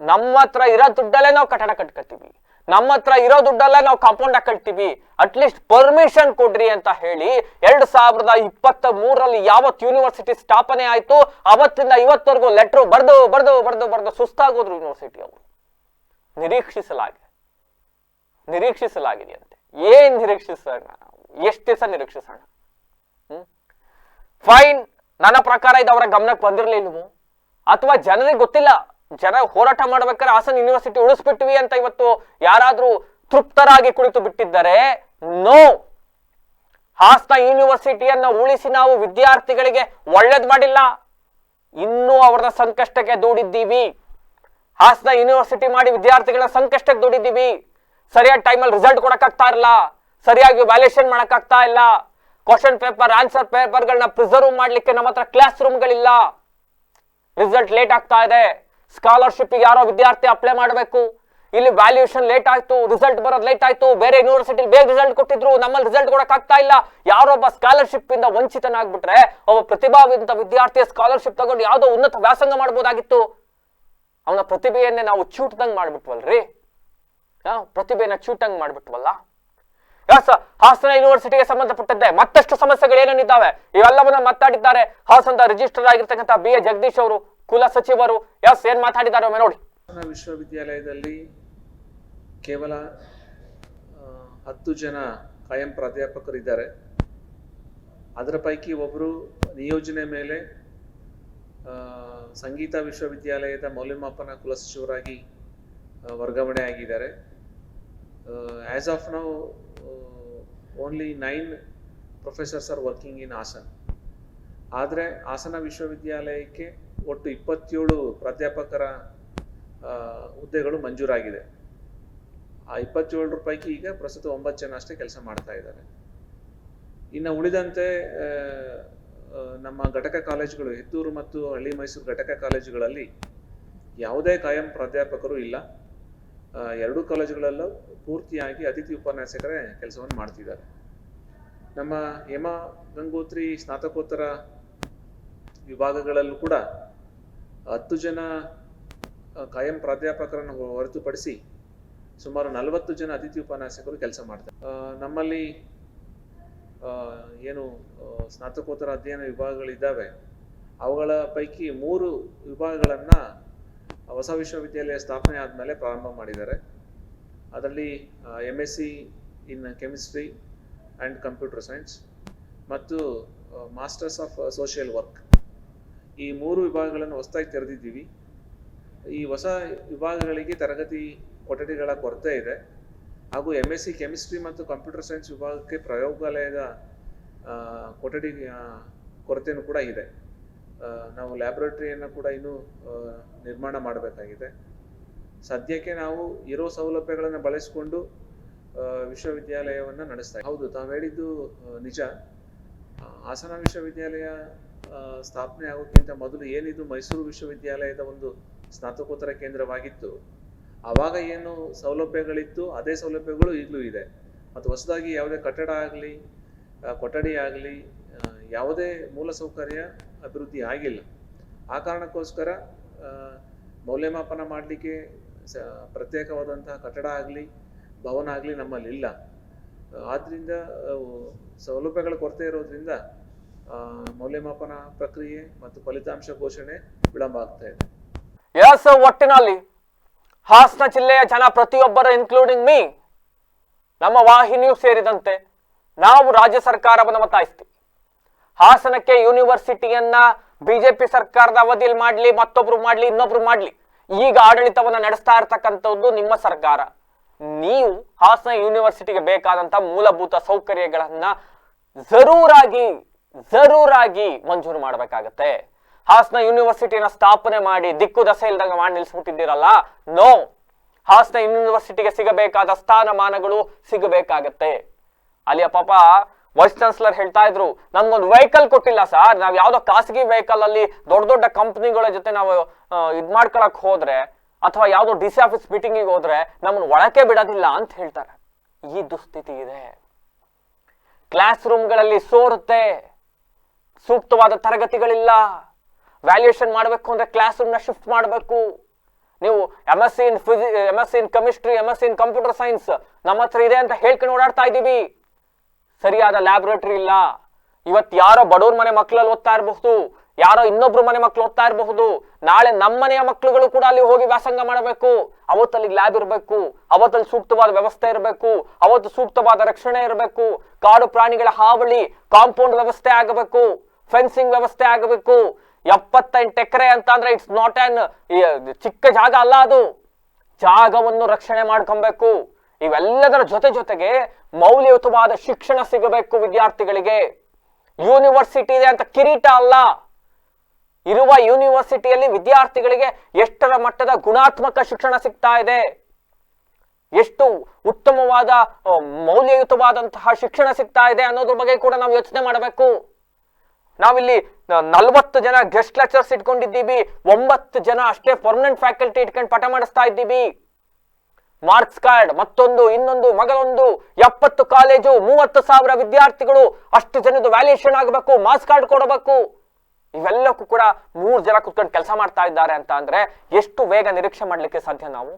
ನಮ್ಮ ಹತ್ರ ಇರೋ ದುಡ್ಡಲ್ಲೇ ನಾವು ಕಟ್ಟಡ ಕಟ್ಕೊತೀವಿ. ನಮ್ಮ ಹತ್ರ ಇರೋ ದುಡ್ಡಲ್ಲೇ ನಾವು ಕಾಂಪೌಂಡ್ ಹಾಕೊಳ್ತೀವಿ ಅಟ್ಲೀಸ್ಟ್ ಪರ್ಮಿಷನ್ ಕೊಡ್ರಿ ಅಂತ ಹೇಳಿ ಎರಡ್ ಸಾವಿರದ ಇಪ್ಪತ್ತ ಮೂರರಲ್ಲಿ ಯಾವತ್ ಯೂನಿವರ್ಸಿಟಿ ಸ್ಥಾಪನೆ ಆಯ್ತು, ಅವತ್ತಿಂದ ಇವತ್ತವರೆಗೂ ಲೆಟ್ರು ಬರ್ದು ಬರ್ದು ಬರ್ದು ಬರ್ದು ಸುಸ್ತಾಗೋದ್ರು ಯೂನಿವರ್ಸಿಟಿ ಅವರು. ನಿರೀಕ್ಷಿಸಲಾಗಿದೆ. ನಿರೀಕ್ಷಿಸಲಾಗಿದೆಯಂತೆ ಏನ್ ನಿರೀಕ್ಷಿಸೋಣ? ಎಷ್ಟು ದಿವಸ ನಿರೀಕ್ಷಿಸೋಣ? ಫೈನ್ ನನ್ನ ಪ್ರಕಾರ ಇದು ಅವರ ಗಮನಕ್ಕೆ ಬಂದಿರಲಿಲ್ಲ ಅಥವಾ ಜನರಿಗೆ ಗೊತ್ತಿಲ್ಲ? ಜನ ಹೋರಾಟ ಮಾಡ್ಬೇಕಾದ್ರೆ ಹಾಸನ್ ಯೂನಿವರ್ಸಿಟಿ ಉಳಿಸ್ಬಿಟ್ವಿ ಅಂತ ಇವತ್ತು ಯಾರಾದ್ರೂ ತೃಪ್ತರಾಗಿ ಕುಳಿತು ಬಿಟ್ಟಿದ್ದಾರೆ ನೋ ಹಾಸನ ಯೂನಿವರ್ಸಿಟಿಯನ್ನು ಉಳಿಸಿ ನಾವು ವಿದ್ಯಾರ್ಥಿಗಳಿಗೆ ಒಳ್ಳೇದ್ ಮಾಡಿಲ್ಲ. ಇನ್ನೂ ಅವರ ಸಂಕಷ್ಟಕ್ಕೆ ದೂಡಿದ್ದೀವಿ. ಹಾಸನ ಯೂನಿವರ್ಸಿಟಿ ಮಾಡಿ ವಿದ್ಯಾರ್ಥಿಗಳ ಸಂಕಷ್ಟಕ್ಕೆ ದುಡಿದೀವಿ ಸರಿಯಾದ ಟೈಮಲ್ಲಿ ರಿಸಲ್ಟ್ ಕೊಡಕ್ಕಾಗ್ತಾ ಇಲ್ಲ ಸರಿಯಾಗಿ ವ್ಯಾಲ್ಯೂಷನ್ ಮಾಡಕ್ಕಾಗ್ತಾ ಇಲ್ಲ. ಕ್ವಶನ್ ಪೇಪರ್ ಆನ್ಸರ್ ಪೇಪರ್ಗಳನ್ನ ಪ್ರಿಸರ್ವ್ ಮಾಡ್ಲಿಕ್ಕೆ ನಮ್ಮ ಹತ್ರ ಕ್ಲಾಸ್ ರೂಮ್ಗಳಿಲ್ಲ ರಿಸಲ್ಟ್ ಲೇಟ್ ಆಗ್ತಾ ಇದೆ. ಸ್ಕಾಲರ್ಶಿಪ್ ಯಾರೋ ವಿದ್ಯಾರ್ಥಿ ಅಪ್ಲೈ ಮಾಡಬೇಕು. ಇಲ್ಲಿ ವ್ಯಾಲ್ಯೂಯೇಷನ್ ಲೇಟ್ ಆಯ್ತು ರಿಸಲ್ಟ್ ಬರೋದು ಲೇಟ್ ಆಯ್ತು, ಬೇರೆ ಯೂನಿವರ್ಸಿಟಿ ಬೇಗ ರಿಸಲ್ಟ್ ಕೊಟ್ಟಿದ್ರು, ನಮ್ಮಲ್ಲಿ ರಿಸಲ್ಟ್ ಕೊಡಕ್ ಆಗ್ತಾ ಇಲ್ಲ. ಯಾರೊಬ್ಬ ಸ್ಕಾಲರ್ಶಿಪ್ ಇಂದ ವಂಚಿತನಾಗ್ಬಿಟ್ರೆ, ಒಬ್ಬ ಪ್ರತಿಭಾವಂತ ವಿದ್ಯಾರ್ಥಿಯ ಸ್ಕಾಲರ್ಶಿಪ್ ತಗೊಂಡು ಯಾವುದೋ ಉನ್ನತ ವ್ಯಾಸಂಗ ಮಾಡ್ಬೋದಾಗಿತ್ತು. ಅವನ ಪ್ರತಿಭೆಯನ್ನೇ ನಾವು ಚೂಟ್ದಂಗ್ ಮಾಡ್ಬಿಟ್ವಲ್ರಿ? ಪ್ರತಿಭೆಯನ್ನ ಚೂಟಂಗ್ ಮಾಡ್ಬಿಟ್ವಲ್ಲ? ಹಾಸನ ಯೂನಿವರ್ಸಿಟಿಗೆ ಸಂಬಂಧಪಟ್ಟಂತೆ ಮತ್ತಷ್ಟು ಸಮಸ್ಯೆಗಳು ಏನೇನಿದ್ದಾವೆ ಇವೆಲ್ಲವನ್ನ ಮಾತಾಡಿದ್ದಾರೆ. ಹಾಸನದ ರಿಜಿಸ್ಟರ್ ಆಗಿರ್ತಕ್ಕಂಥ ಬಿ ಎ ಜಗದೀಶ್ ಅವರು. ಕುಲ ಸಚಿವರು ಎಸ್ ಏನ್ ಮಾತಾಡಿದ್ದಾರೆ ಒಮ್ಮೆ ನೋಡಿ. ವಿಶ್ವವಿದ್ಯಾಲಯದಲ್ಲಿ ಕೇವಲ ಹತ್ತು ಜನ ಕಾಯಂ ಪ್ರಾಧ್ಯಾಪಕರು ಇದ್ದಾರೆ ಅದರ ಪೈಕಿ ಒಬ್ಬರು ನಿಯೋಜನೆ ಮೇಲೆ ಸಂಗೀತ ವಿಶ್ವವಿದ್ಯಾಲಯದ ಮೌಲ್ಯಮಾಪನ ಕುಲಸಚಿವರಾಗಿ ವರ್ಗಾವಣೆ ಆಗಿದ್ದಾರೆ. As of now only nine professors are working in Hassan ಆದರೆ ಹಾಸನ ವಿಶ್ವವಿದ್ಯಾಲಯಕ್ಕೆ ಒಟ್ಟು ಇಪ್ಪತ್ತೇಳು ಪ್ರಾಧ್ಯಾಪಕರ ಹುದ್ದೆಗಳು ಮಂಜೂರಾಗಿದೆ. ಆ ಇಪ್ಪತ್ತೇಳರ ಪೈಕಿ ಈಗ ಪ್ರಸ್ತುತ ಒಂಬತ್ತು ಜನ ಅಷ್ಟೇ ಕೆಲಸ ಮಾಡ್ತಾ ಇದ್ದಾರೆ. ಇನ್ನು ಉಳಿದಂತೆ ನಮ್ಮ ಘಟಕ ಕಾಲೇಜುಗಳು, ಹೆತ್ತೂರು ಮತ್ತು ಹಳ್ಳಿ ಮೈಸೂರು ಘಟಕ ಕಾಲೇಜುಗಳಲ್ಲಿ ಯಾವುದೇ ಕಾಯಂ ಪ್ರಾಧ್ಯಾಪಕರು ಇಲ್ಲ. ಎರಡೂ ಕಾಲೇಜುಗಳಲ್ಲೂ ಪೂರ್ತಿಯಾಗಿ ಅತಿಥಿ ಉಪನ್ಯಾಸಕರೇ ಕೆಲಸವನ್ನು ಮಾಡ್ತಿದ್ದಾರೆ. ನಮ್ಮ ಹೇಮಾ ಗಂಗೋತ್ರಿ ಸ್ನಾತಕೋತ್ತರ ವಿಭಾಗಗಳಲ್ಲೂ ಕೂಡ ಹತ್ತು ಜನ ಕಾಯಂ ಪ್ರಾಧ್ಯಾಪಕರನ್ನು ಹೊರತುಪಡಿಸಿ ಸುಮಾರು ನಲವತ್ತು ಜನ ಅತಿಥಿ ಉಪನ್ಯಾಸಕರು ಕೆಲಸ ಮಾಡ್ತಾರೆ. ನಮ್ಮಲ್ಲಿ ಏನು ಸ್ನಾತಕೋತ್ತರ ಅಧ್ಯಯನ ವಿಭಾಗಗಳಿದ್ದಾವೆ. ಅವುಗಳ ಪೈಕಿ ಮೂರು ವಿಭಾಗಗಳನ್ನು ಹೊಸ ವಿಶ್ವವಿದ್ಯಾಲಯ ಸ್ಥಾಪನೆ ಆದಮೇಲೆ ಪ್ರಾರಂಭ ಮಾಡಿದ್ದಾರೆ. ಅದರಲ್ಲಿ M S C in chemistry and computer science ಮತ್ತು ಮಾಸ್ಟರ್ಸ್ ಆಫ್ ಸೋಷಿಯಲ್ ವರ್ಕ್ ಈ ಮೂರು ವಿಭಾಗಗಳನ್ನು ಹೊಸದಾಗಿ ತೆರೆದಿದ್ದೀವಿ. ಈ ಹೊಸ ವಿಭಾಗಗಳಿಗೆ ತರಗತಿ ಕೊಠಡಿಗಳ ಕೊರತೆ ಇದೆ. ಹಾಗೂ ಎಂ ಎಸ್ ಸಿ ಕೆಮಿಸ್ಟ್ರಿ ಮತ್ತು ಕಂಪ್ಯೂಟರ್ ಸೈನ್ಸ್ ವಿಭಾಗಕ್ಕೆ ಪ್ರಯೋಗಾಲಯದ ಕೊಠಡಿ ಕೊರತೆಯೂ ಕೂಡ ಇದೆ. ನಾವು ಲ್ಯಾಬೊರೇಟರಿಯನ್ನು ಕೂಡ ಇನ್ನೂ ನಿರ್ಮಾಣ ಮಾಡಬೇಕಾಗಿದೆ. ಸದ್ಯಕ್ಕೆ ನಾವು ಇರೋ ಸೌಲಭ್ಯಗಳನ್ನು ಬಳಸಿಕೊಂಡು ವಿಶ್ವವಿದ್ಯಾಲಯವನ್ನು ನಡೆಸ್ತಾ ಹೌದು, ತಾವು ಹೇಳಿದ್ದು ನಿಜ. ಹಾಸನ ವಿಶ್ವವಿದ್ಯಾಲಯ ಸ್ಥಾಪನೆ ಆಗೋಕ್ಕಿಂತ ಮೊದಲು ಏನಿದು ಮೈಸೂರು ವಿಶ್ವವಿದ್ಯಾಲಯದ ಒಂದು ಸ್ನಾತಕೋತ್ತರ ಕೇಂದ್ರವಾಗಿತ್ತು. ಆವಾಗ ಏನು ಸೌಲಭ್ಯಗಳಿತ್ತು, ಅದೇ ಸೌಲಭ್ಯಗಳು ಈಗಲೂ ಇದೆ. ಮತ್ತು ಹೊಸದಾಗಿ ಯಾವುದೇ ಕಟ್ಟಡ ಆಗಲಿ ಕೊಠಡಿ ಆಗಲಿ ಯಾವುದೇ ಮೂಲಸೌಕರ್ಯ ಅಭಿವೃದ್ಧಿ ಆಗಿಲ್ಲ. ಆ ಕಾರಣಕ್ಕೋಸ್ಕರ ಮೌಲ್ಯಮಾಪನ ಮಾಡಲಿಕ್ಕೆ ಸ, ಪ್ರತ್ಯೇಕವಾದಂತಹ ಕಟ್ಟಡ ಆಗಲಿ, ಭವನ ಆಗಲಿ ನಮ್ಮಲ್ಲಿ ಇಲ್ಲ ಆದ್ದರಿಂದ ಸೌಲಭ್ಯಗಳ ಕೊರತೆ ಇರೋದ್ರಿಂದ ಮೌಲ್ಯಮಾಪನ ಪ್ರಕ್ರಿಯೆ ಮತ್ತು ಫಲಿತಾಂಶ ಘೋಷಣೆ ವಿಳಂಬ ಆಗ್ತಾ ಇದೆ. ಎಸ್ ಒಟ್ಟಿನಲ್ಲಿ ಹಾಸನ ಜಿಲ್ಲೆಯ ಜನ ಪ್ರತಿಯೊಬ್ಬರ ಇನ್ಕ್ಲೂಡಿಂಗ್ ಮೀ ನಮ್ಮ ವಾಹಿನಿಯೂ ಸೇರಿದಂತೆ ನಾವು ರಾಜ್ಯ ಸರ್ಕಾರವನ್ನು ಒತ್ತಾಯಿಸ್ತೀವಿ ಹಾಸನಕ್ಕೆ ಯೂನಿವರ್ಸಿಟಿಯನ್ನ ಬಿಜೆಪಿ ಸರ್ಕಾರದ ಅವಧಿಯಲ್ಲಿ ಮಾಡ್ಲಿ, ಮತ್ತೊಬ್ರು ಮಾಡ್ಲಿ, ಇನ್ನೊಬ್ರು ಮಾಡ್ಲಿ, ಈಗ ಆಡಳಿತವನ್ನು ನಡೆಸ್ತಾ ಇರ್ತಕ್ಕಂಥದ್ದು ನಿಮ್ಮ ಸರ್ಕಾರ. ನೀವು ಹಾಸನ ಯೂನಿವರ್ಸಿಟಿಗೆ ಬೇಕಾದಂತ ಮೂಲಭೂತ ಸೌಕರ್ಯಗಳನ್ನ ಜರೂರಾಗಿ ಜರೂರಾಗಿ ಮಂಜೂರು ಮಾಡಬೇಕಾಗತ್ತೆ. ಹಾಸನ ಯೂನಿವರ್ಸಿಟಿನ ಸ್ಥಾಪನೆ ಮಾಡಿ ದಿಕ್ಕು ದಸೆ ಇಲ್ದಂಗ ಮಾಡಿ ನಿಲ್ಲಿಸ್ಬಿಟ್ಟಿದ್ದೀರಲ್ಲ ನೋ. ಹಾಸನ ಯೂನಿವರ್ಸಿಟಿಗೆ ಸಿಗಬೇಕಾದ ಸ್ಥಾನಮಾನಗಳು ಸಿಗಬೇಕಾಗತ್ತೆ. ಅಲ್ಲಿಯ ಪಾಪ ವೈಸ್ ಚಾನ್ಸಲರ್ ಹೇಳ್ತಾ ಇದ್ರು ನಮ್ಗೊಂದು ವೆಹಿಕಲ್ ಕೊಟ್ಟಿಲ್ಲ ಸರ್. ನಾವು ಯಾವ್ದೋ ಖಾಸಗಿ ವೆಹಿಕಲ್ ಅಲ್ಲಿ ದೊಡ್ಡ ದೊಡ್ಡ ಕಂಪ್ನಿಗಳ ಜೊತೆ ನಾವು ಇದ್ ಮಾಡ್ಕೊಳಕ್ ಹೋದ್ರೆ ಅಥವಾ ಯಾವ್ದೋ ಡಿ ಸಿ ಆಫೀಸ್ ಮೀಟಿಂಗಿಗೆ ಹೋದ್ರೆ ನಮ್ಮನ್ನ ಒಳಕೆ ಬಿಡೋದಿಲ್ಲ ಅಂತ ಹೇಳ್ತಾರೆ. ಈ ದುಸ್ಥಿತಿ ಇದೆ. ಕ್ಲಾಸ್ ರೂಮ್ಗಳಲ್ಲಿ ಸೋರುತ್ತೆ. ಸೂಕ್ತವಾದ ತರಗತಿಗಳಿಲ್ಲ. ವ್ಯಾಲ್ಯೂಯೇಷನ್ ಮಾಡಬೇಕು ಅಂದ್ರೆ ಕ್ಲಾಸ್ ರೂಮ್ನ ಶಿಫ್ಟ್ ಮಾಡಬೇಕು. ನೀವು M S C in physics M S in chemistry M S in computer science ನಮ್ಮ ಹತ್ರ ಇದೆ ಅಂತ ಹೇಳ್ಕೊಂಡು ಓಡಾಡ್ತಾ ಇದ್ದೀವಿ. ಸರಿಯಾದ ಲ್ಯಾಬೊರೇಟರಿ ಇಲ್ಲ. ಇವತ್ತು ಯಾರೋ ಬಡವ್ರ ಮನೆ ಮಕ್ಕಳಲ್ಲಿ ಓದ್ತಾ ಇರಬಹುದು, ಯಾರೋ ಇನ್ನೊಬ್ರು ಮನೆ ಮಕ್ಕಳು ಓದ್ತಾ ಇರಬಹುದು. ನಾಳೆ ನಮ್ಮ ಮನೆಯ ಮಕ್ಕಳುಗಳು ಕೂಡ ಅಲ್ಲಿ ಹೋಗಿ ವ್ಯಾಸಂಗ ಮಾಡಬೇಕು. ಅವತ್ತಲ್ಲಿ ಲ್ಯಾಬ್ ಇರಬೇಕು, ಅವತ್ತಲ್ಲಿ ಸೂಕ್ತವಾದ ವ್ಯವಸ್ಥೆ ಇರಬೇಕು, ಅವತ್ತು ಸೂಕ್ತವಾದ ರಕ್ಷಣೆ ಇರಬೇಕು. ಕಾಡು ಪ್ರಾಣಿಗಳ ಹಾವಳಿ ಕಾಂಪೌಂಡ್ ವ್ಯವಸ್ಥೆ ಆಗಬೇಕು. ಫೆನ್ಸಿಂಗ್ ವ್ಯವಸ್ಥೆ ಆಗಬೇಕು. ಎಪ್ಪತ್ತೆಂಟು ಎಕರೆ ಅಂತ ಅಂದ್ರೆ ಇಟ್ಸ್ ನಾಟ್ ಆನ್ ಚಿಕ್ಕ ಜಾಗ ಅಲ್ಲ ಅದು. ಜಾಗವನ್ನು ರಕ್ಷಣೆ ಮಾಡ್ಕೊಬೇಕು. ಇವೆಲ್ಲದರ ಜೊತೆ ಜೊತೆಗೆ ಮೌಲ್ಯಯುತವಾದ ಶಿಕ್ಷಣ ಸಿಗಬೇಕು ವಿದ್ಯಾರ್ಥಿಗಳಿಗೆ. ಯೂನಿವರ್ಸಿಟಿ ಇದೆ ಅಂತ ಕಿರೀಟ ಅಲ್ಲ. ಇರುವ ಯೂನಿವರ್ಸಿಟಿಯಲ್ಲಿ ವಿದ್ಯಾರ್ಥಿಗಳಿಗೆ ಎಷ್ಟರ ಮಟ್ಟದ ಗುಣಾತ್ಮಕ ಶಿಕ್ಷಣ ಸಿಗ್ತಾ ಇದೆ. ಎಷ್ಟು ಉತ್ತಮವಾದ, ಮೌಲ್ಯಯುತವಾದಂತಹ ಶಿಕ್ಷಣ ಸಿಗ್ತಾ ಇದೆ ಅನ್ನೋದ್ರ ಬಗ್ಗೆ ಕೂಡ ನಾವು ಯೋಚನೆ ಮಾಡಬೇಕು. ನಾವಿಲ್ಲಿ ನಲ್ವತ್ತು ಜನ ಗೆಸ್ಟ್ ಲೆಕ್ಚರ್ಸ್ ಇಟ್ಕೊಂಡಿದ್ದೀವಿ. ಒಂಬತ್ತು ಜನ ಅಷ್ಟೇ ಪರ್ಮನೆಂಟ್ ಫ್ಯಾಕಲ್ಟಿ ಇಟ್ಕೊಂಡು ಪಾಠ ಮಾಡಿಸ್ತಾ ಇದ್ದೀವಿ. ಮಾರ್ಕ್ಸ್ ಕಾರ್ಡ್ ಮತ್ತೊಂದು, ಇನ್ನೊಂದು ಮಗಳೊಂದು ಎಪ್ಪತ್ತು ಕಾಲೇಜು ಮೂವತ್ತು ಸಾವಿರ ವಿದ್ಯಾರ್ಥಿಗಳು, ಅಷ್ಟು ಜನದ ವ್ಯಾಲ್ಯೂಯೇಷನ್ ಆಗಬೇಕು ಮಾರ್ಕ್ಸ್ ಕಾರ್ಡ್ ಕೊಡಬೇಕು. ಇವೆಲ್ಲಕ್ಕೂ ಕೂಡ ಮೂರು ಜನ ಕುತ್ಕೊಂಡು ಕೆಲಸ ಮಾಡ್ತಾ ಇದ್ದಾರೆ ಅಂತ ಅಂದ್ರೆ ಎಷ್ಟು ವೇಗ ನಿರೀಕ್ಷೆ ಮಾಡ್ಲಿಕ್ಕೆ ಸಾಧ್ಯ ನಾವು?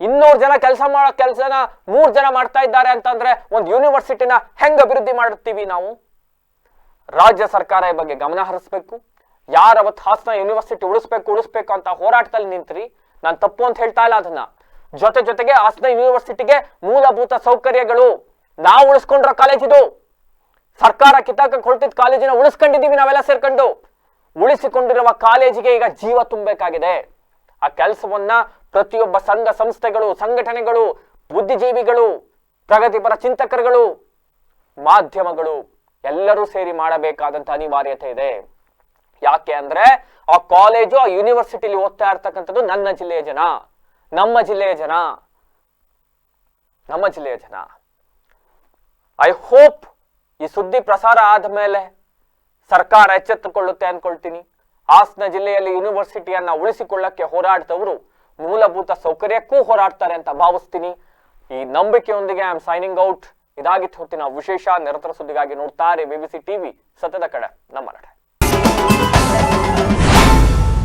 ಇನ್ನೂರು ಜನ ಕೆಲಸ ಮಾಡೋ ಕೆಲಸನ ಮೂರು ಜನ ಮಾಡ್ತಾ ಇದ್ದಾರೆ ಅಂತಂದ್ರೆ ಒಂದು ಯೂನಿವರ್ಸಿಟಿನ ಹೆಂಗ್ ಅಭಿವೃದ್ಧಿ ಮಾಡುತ್ತೀವಿ ನಾವು? ರಾಜ್ಯ ಸರ್ಕಾರ ಈ ಬಗ್ಗೆ ಗಮನ ಹರಿಸ್ಬೇಕು. ಯಾರವತ್ತು ಹಾಸನ ಯೂನಿವರ್ಸಿಟಿ ಉಳಿಸ್ಬೇಕು ಉಳಿಸ್ಬೇಕು ಅಂತ ಹೋರಾಟದಲ್ಲಿ ನಿಂತ್ರಿ, ನಾನು ತಪ್ಪು ಅಂತ ಹೇಳ್ತಾ ಇಲ್ಲ ಅದನ್ನ. ಜೊತೆ ಜೊತೆಗೆ ಹಾಸನ ಯೂನಿವರ್ಸಿಟಿಗೆ ಮೂಲಭೂತ ಸೌಕರ್ಯಗಳು ನಾವು ಉಳಿಸ್ಕೊಂಡಿರೋ ಕಾಲೇಜ್ ಇದು. ಸರ್ಕಾರ ಕಿತ್ತಾಕಕ್ಕೆ ಹೊರಟಿದ್ದ ಕಾಲೇಜಿನ ಉಳಿಸ್ಕೊಂಡಿದ್ದೀವಿ ನಾವೆಲ್ಲ ಸೇರ್ಕೊಂಡು. ಉಳಿಸಿಕೊಂಡಿರುವ ಕಾಲೇಜಿಗೆ ಈಗ ಜೀವ ತುಂಬಬೇಕಾಗಿದೆ. ಆ ಕೆಲಸವನ್ನ ಪ್ರತಿಯೊಬ್ಬ ಸಂಘ ಸಂಸ್ಥೆಗಳು, ಸಂಘಟನೆಗಳು, ಬುದ್ಧಿಜೀವಿಗಳು, ಪ್ರಗತಿಪರ ಚಿಂತಕರುಗಳು, ಮಾಧ್ಯಮಗಳು ಎಲ್ಲರೂ ಸೇರಿ ಮಾಡಬೇಕಾದಂತ ಅನಿವಾರ್ಯತೆ ಇದೆ. ಯಾಕೆ ಅಂದ್ರೆ ಆ ಕಾಲೇಜು ಆ ಯೂನಿವರ್ಸಿಟಿಲಿ ಓದ್ತಾ ಇರ್ತಕ್ಕಂಥದ್ದು ನನ್ನ ಜಿಲ್ಲೆಯ ಜನ. ನಮ್ಮ ಜಿಲ್ಲೆಯ ಜನ. ನಮ್ಮ ಜಿಲ್ಲೆಯ ಜನ. ಐ ಹೋಪ್ ಈ ಸುದ್ದಿ ಪ್ರಸಾರ ಆದ ಮೇಲೆ ಸರ್ಕಾರ ಎಚ್ಚೆತ್ತುಕೊಳ್ಳುತ್ತೆ ಅನ್ಕೊಳ್ತೀನಿ. ಹಾಸನ ಜಿಲ್ಲೆಯಲ್ಲಿ ಯೂನಿವರ್ಸಿಟಿಯನ್ನ ಉಳಿಸಿಕೊಳ್ಳಕ್ಕೆ ಹೋರಾಡಿದವರು ಮೂಲಭೂತ ಸೌಕರ್ಯಕ್ಕೂ ಹೋರಾಡ್ತಾರೆ ಅಂತ ಭಾವಿಸ್ತೀನಿ. ಈ ನಂಬಿಕೆಯೊಂದಿಗೆ ಐ ಆಮ್ ಸೈನಿಂಗ್ ಔಟ್ ಇದಾಗಿತ್ತು ಹೊತ್ತಿನ ವಿಶೇಷ ನಿರಂತರ ಸುದ್ದಿಗಾಗಿ ನೋಡ್ತಾರೆ ಬಿಬಿಸಿ ಟಿವಿ ಸತ್ಯದ ಕಡೆ ನಮ್ಮ ನಡೆ.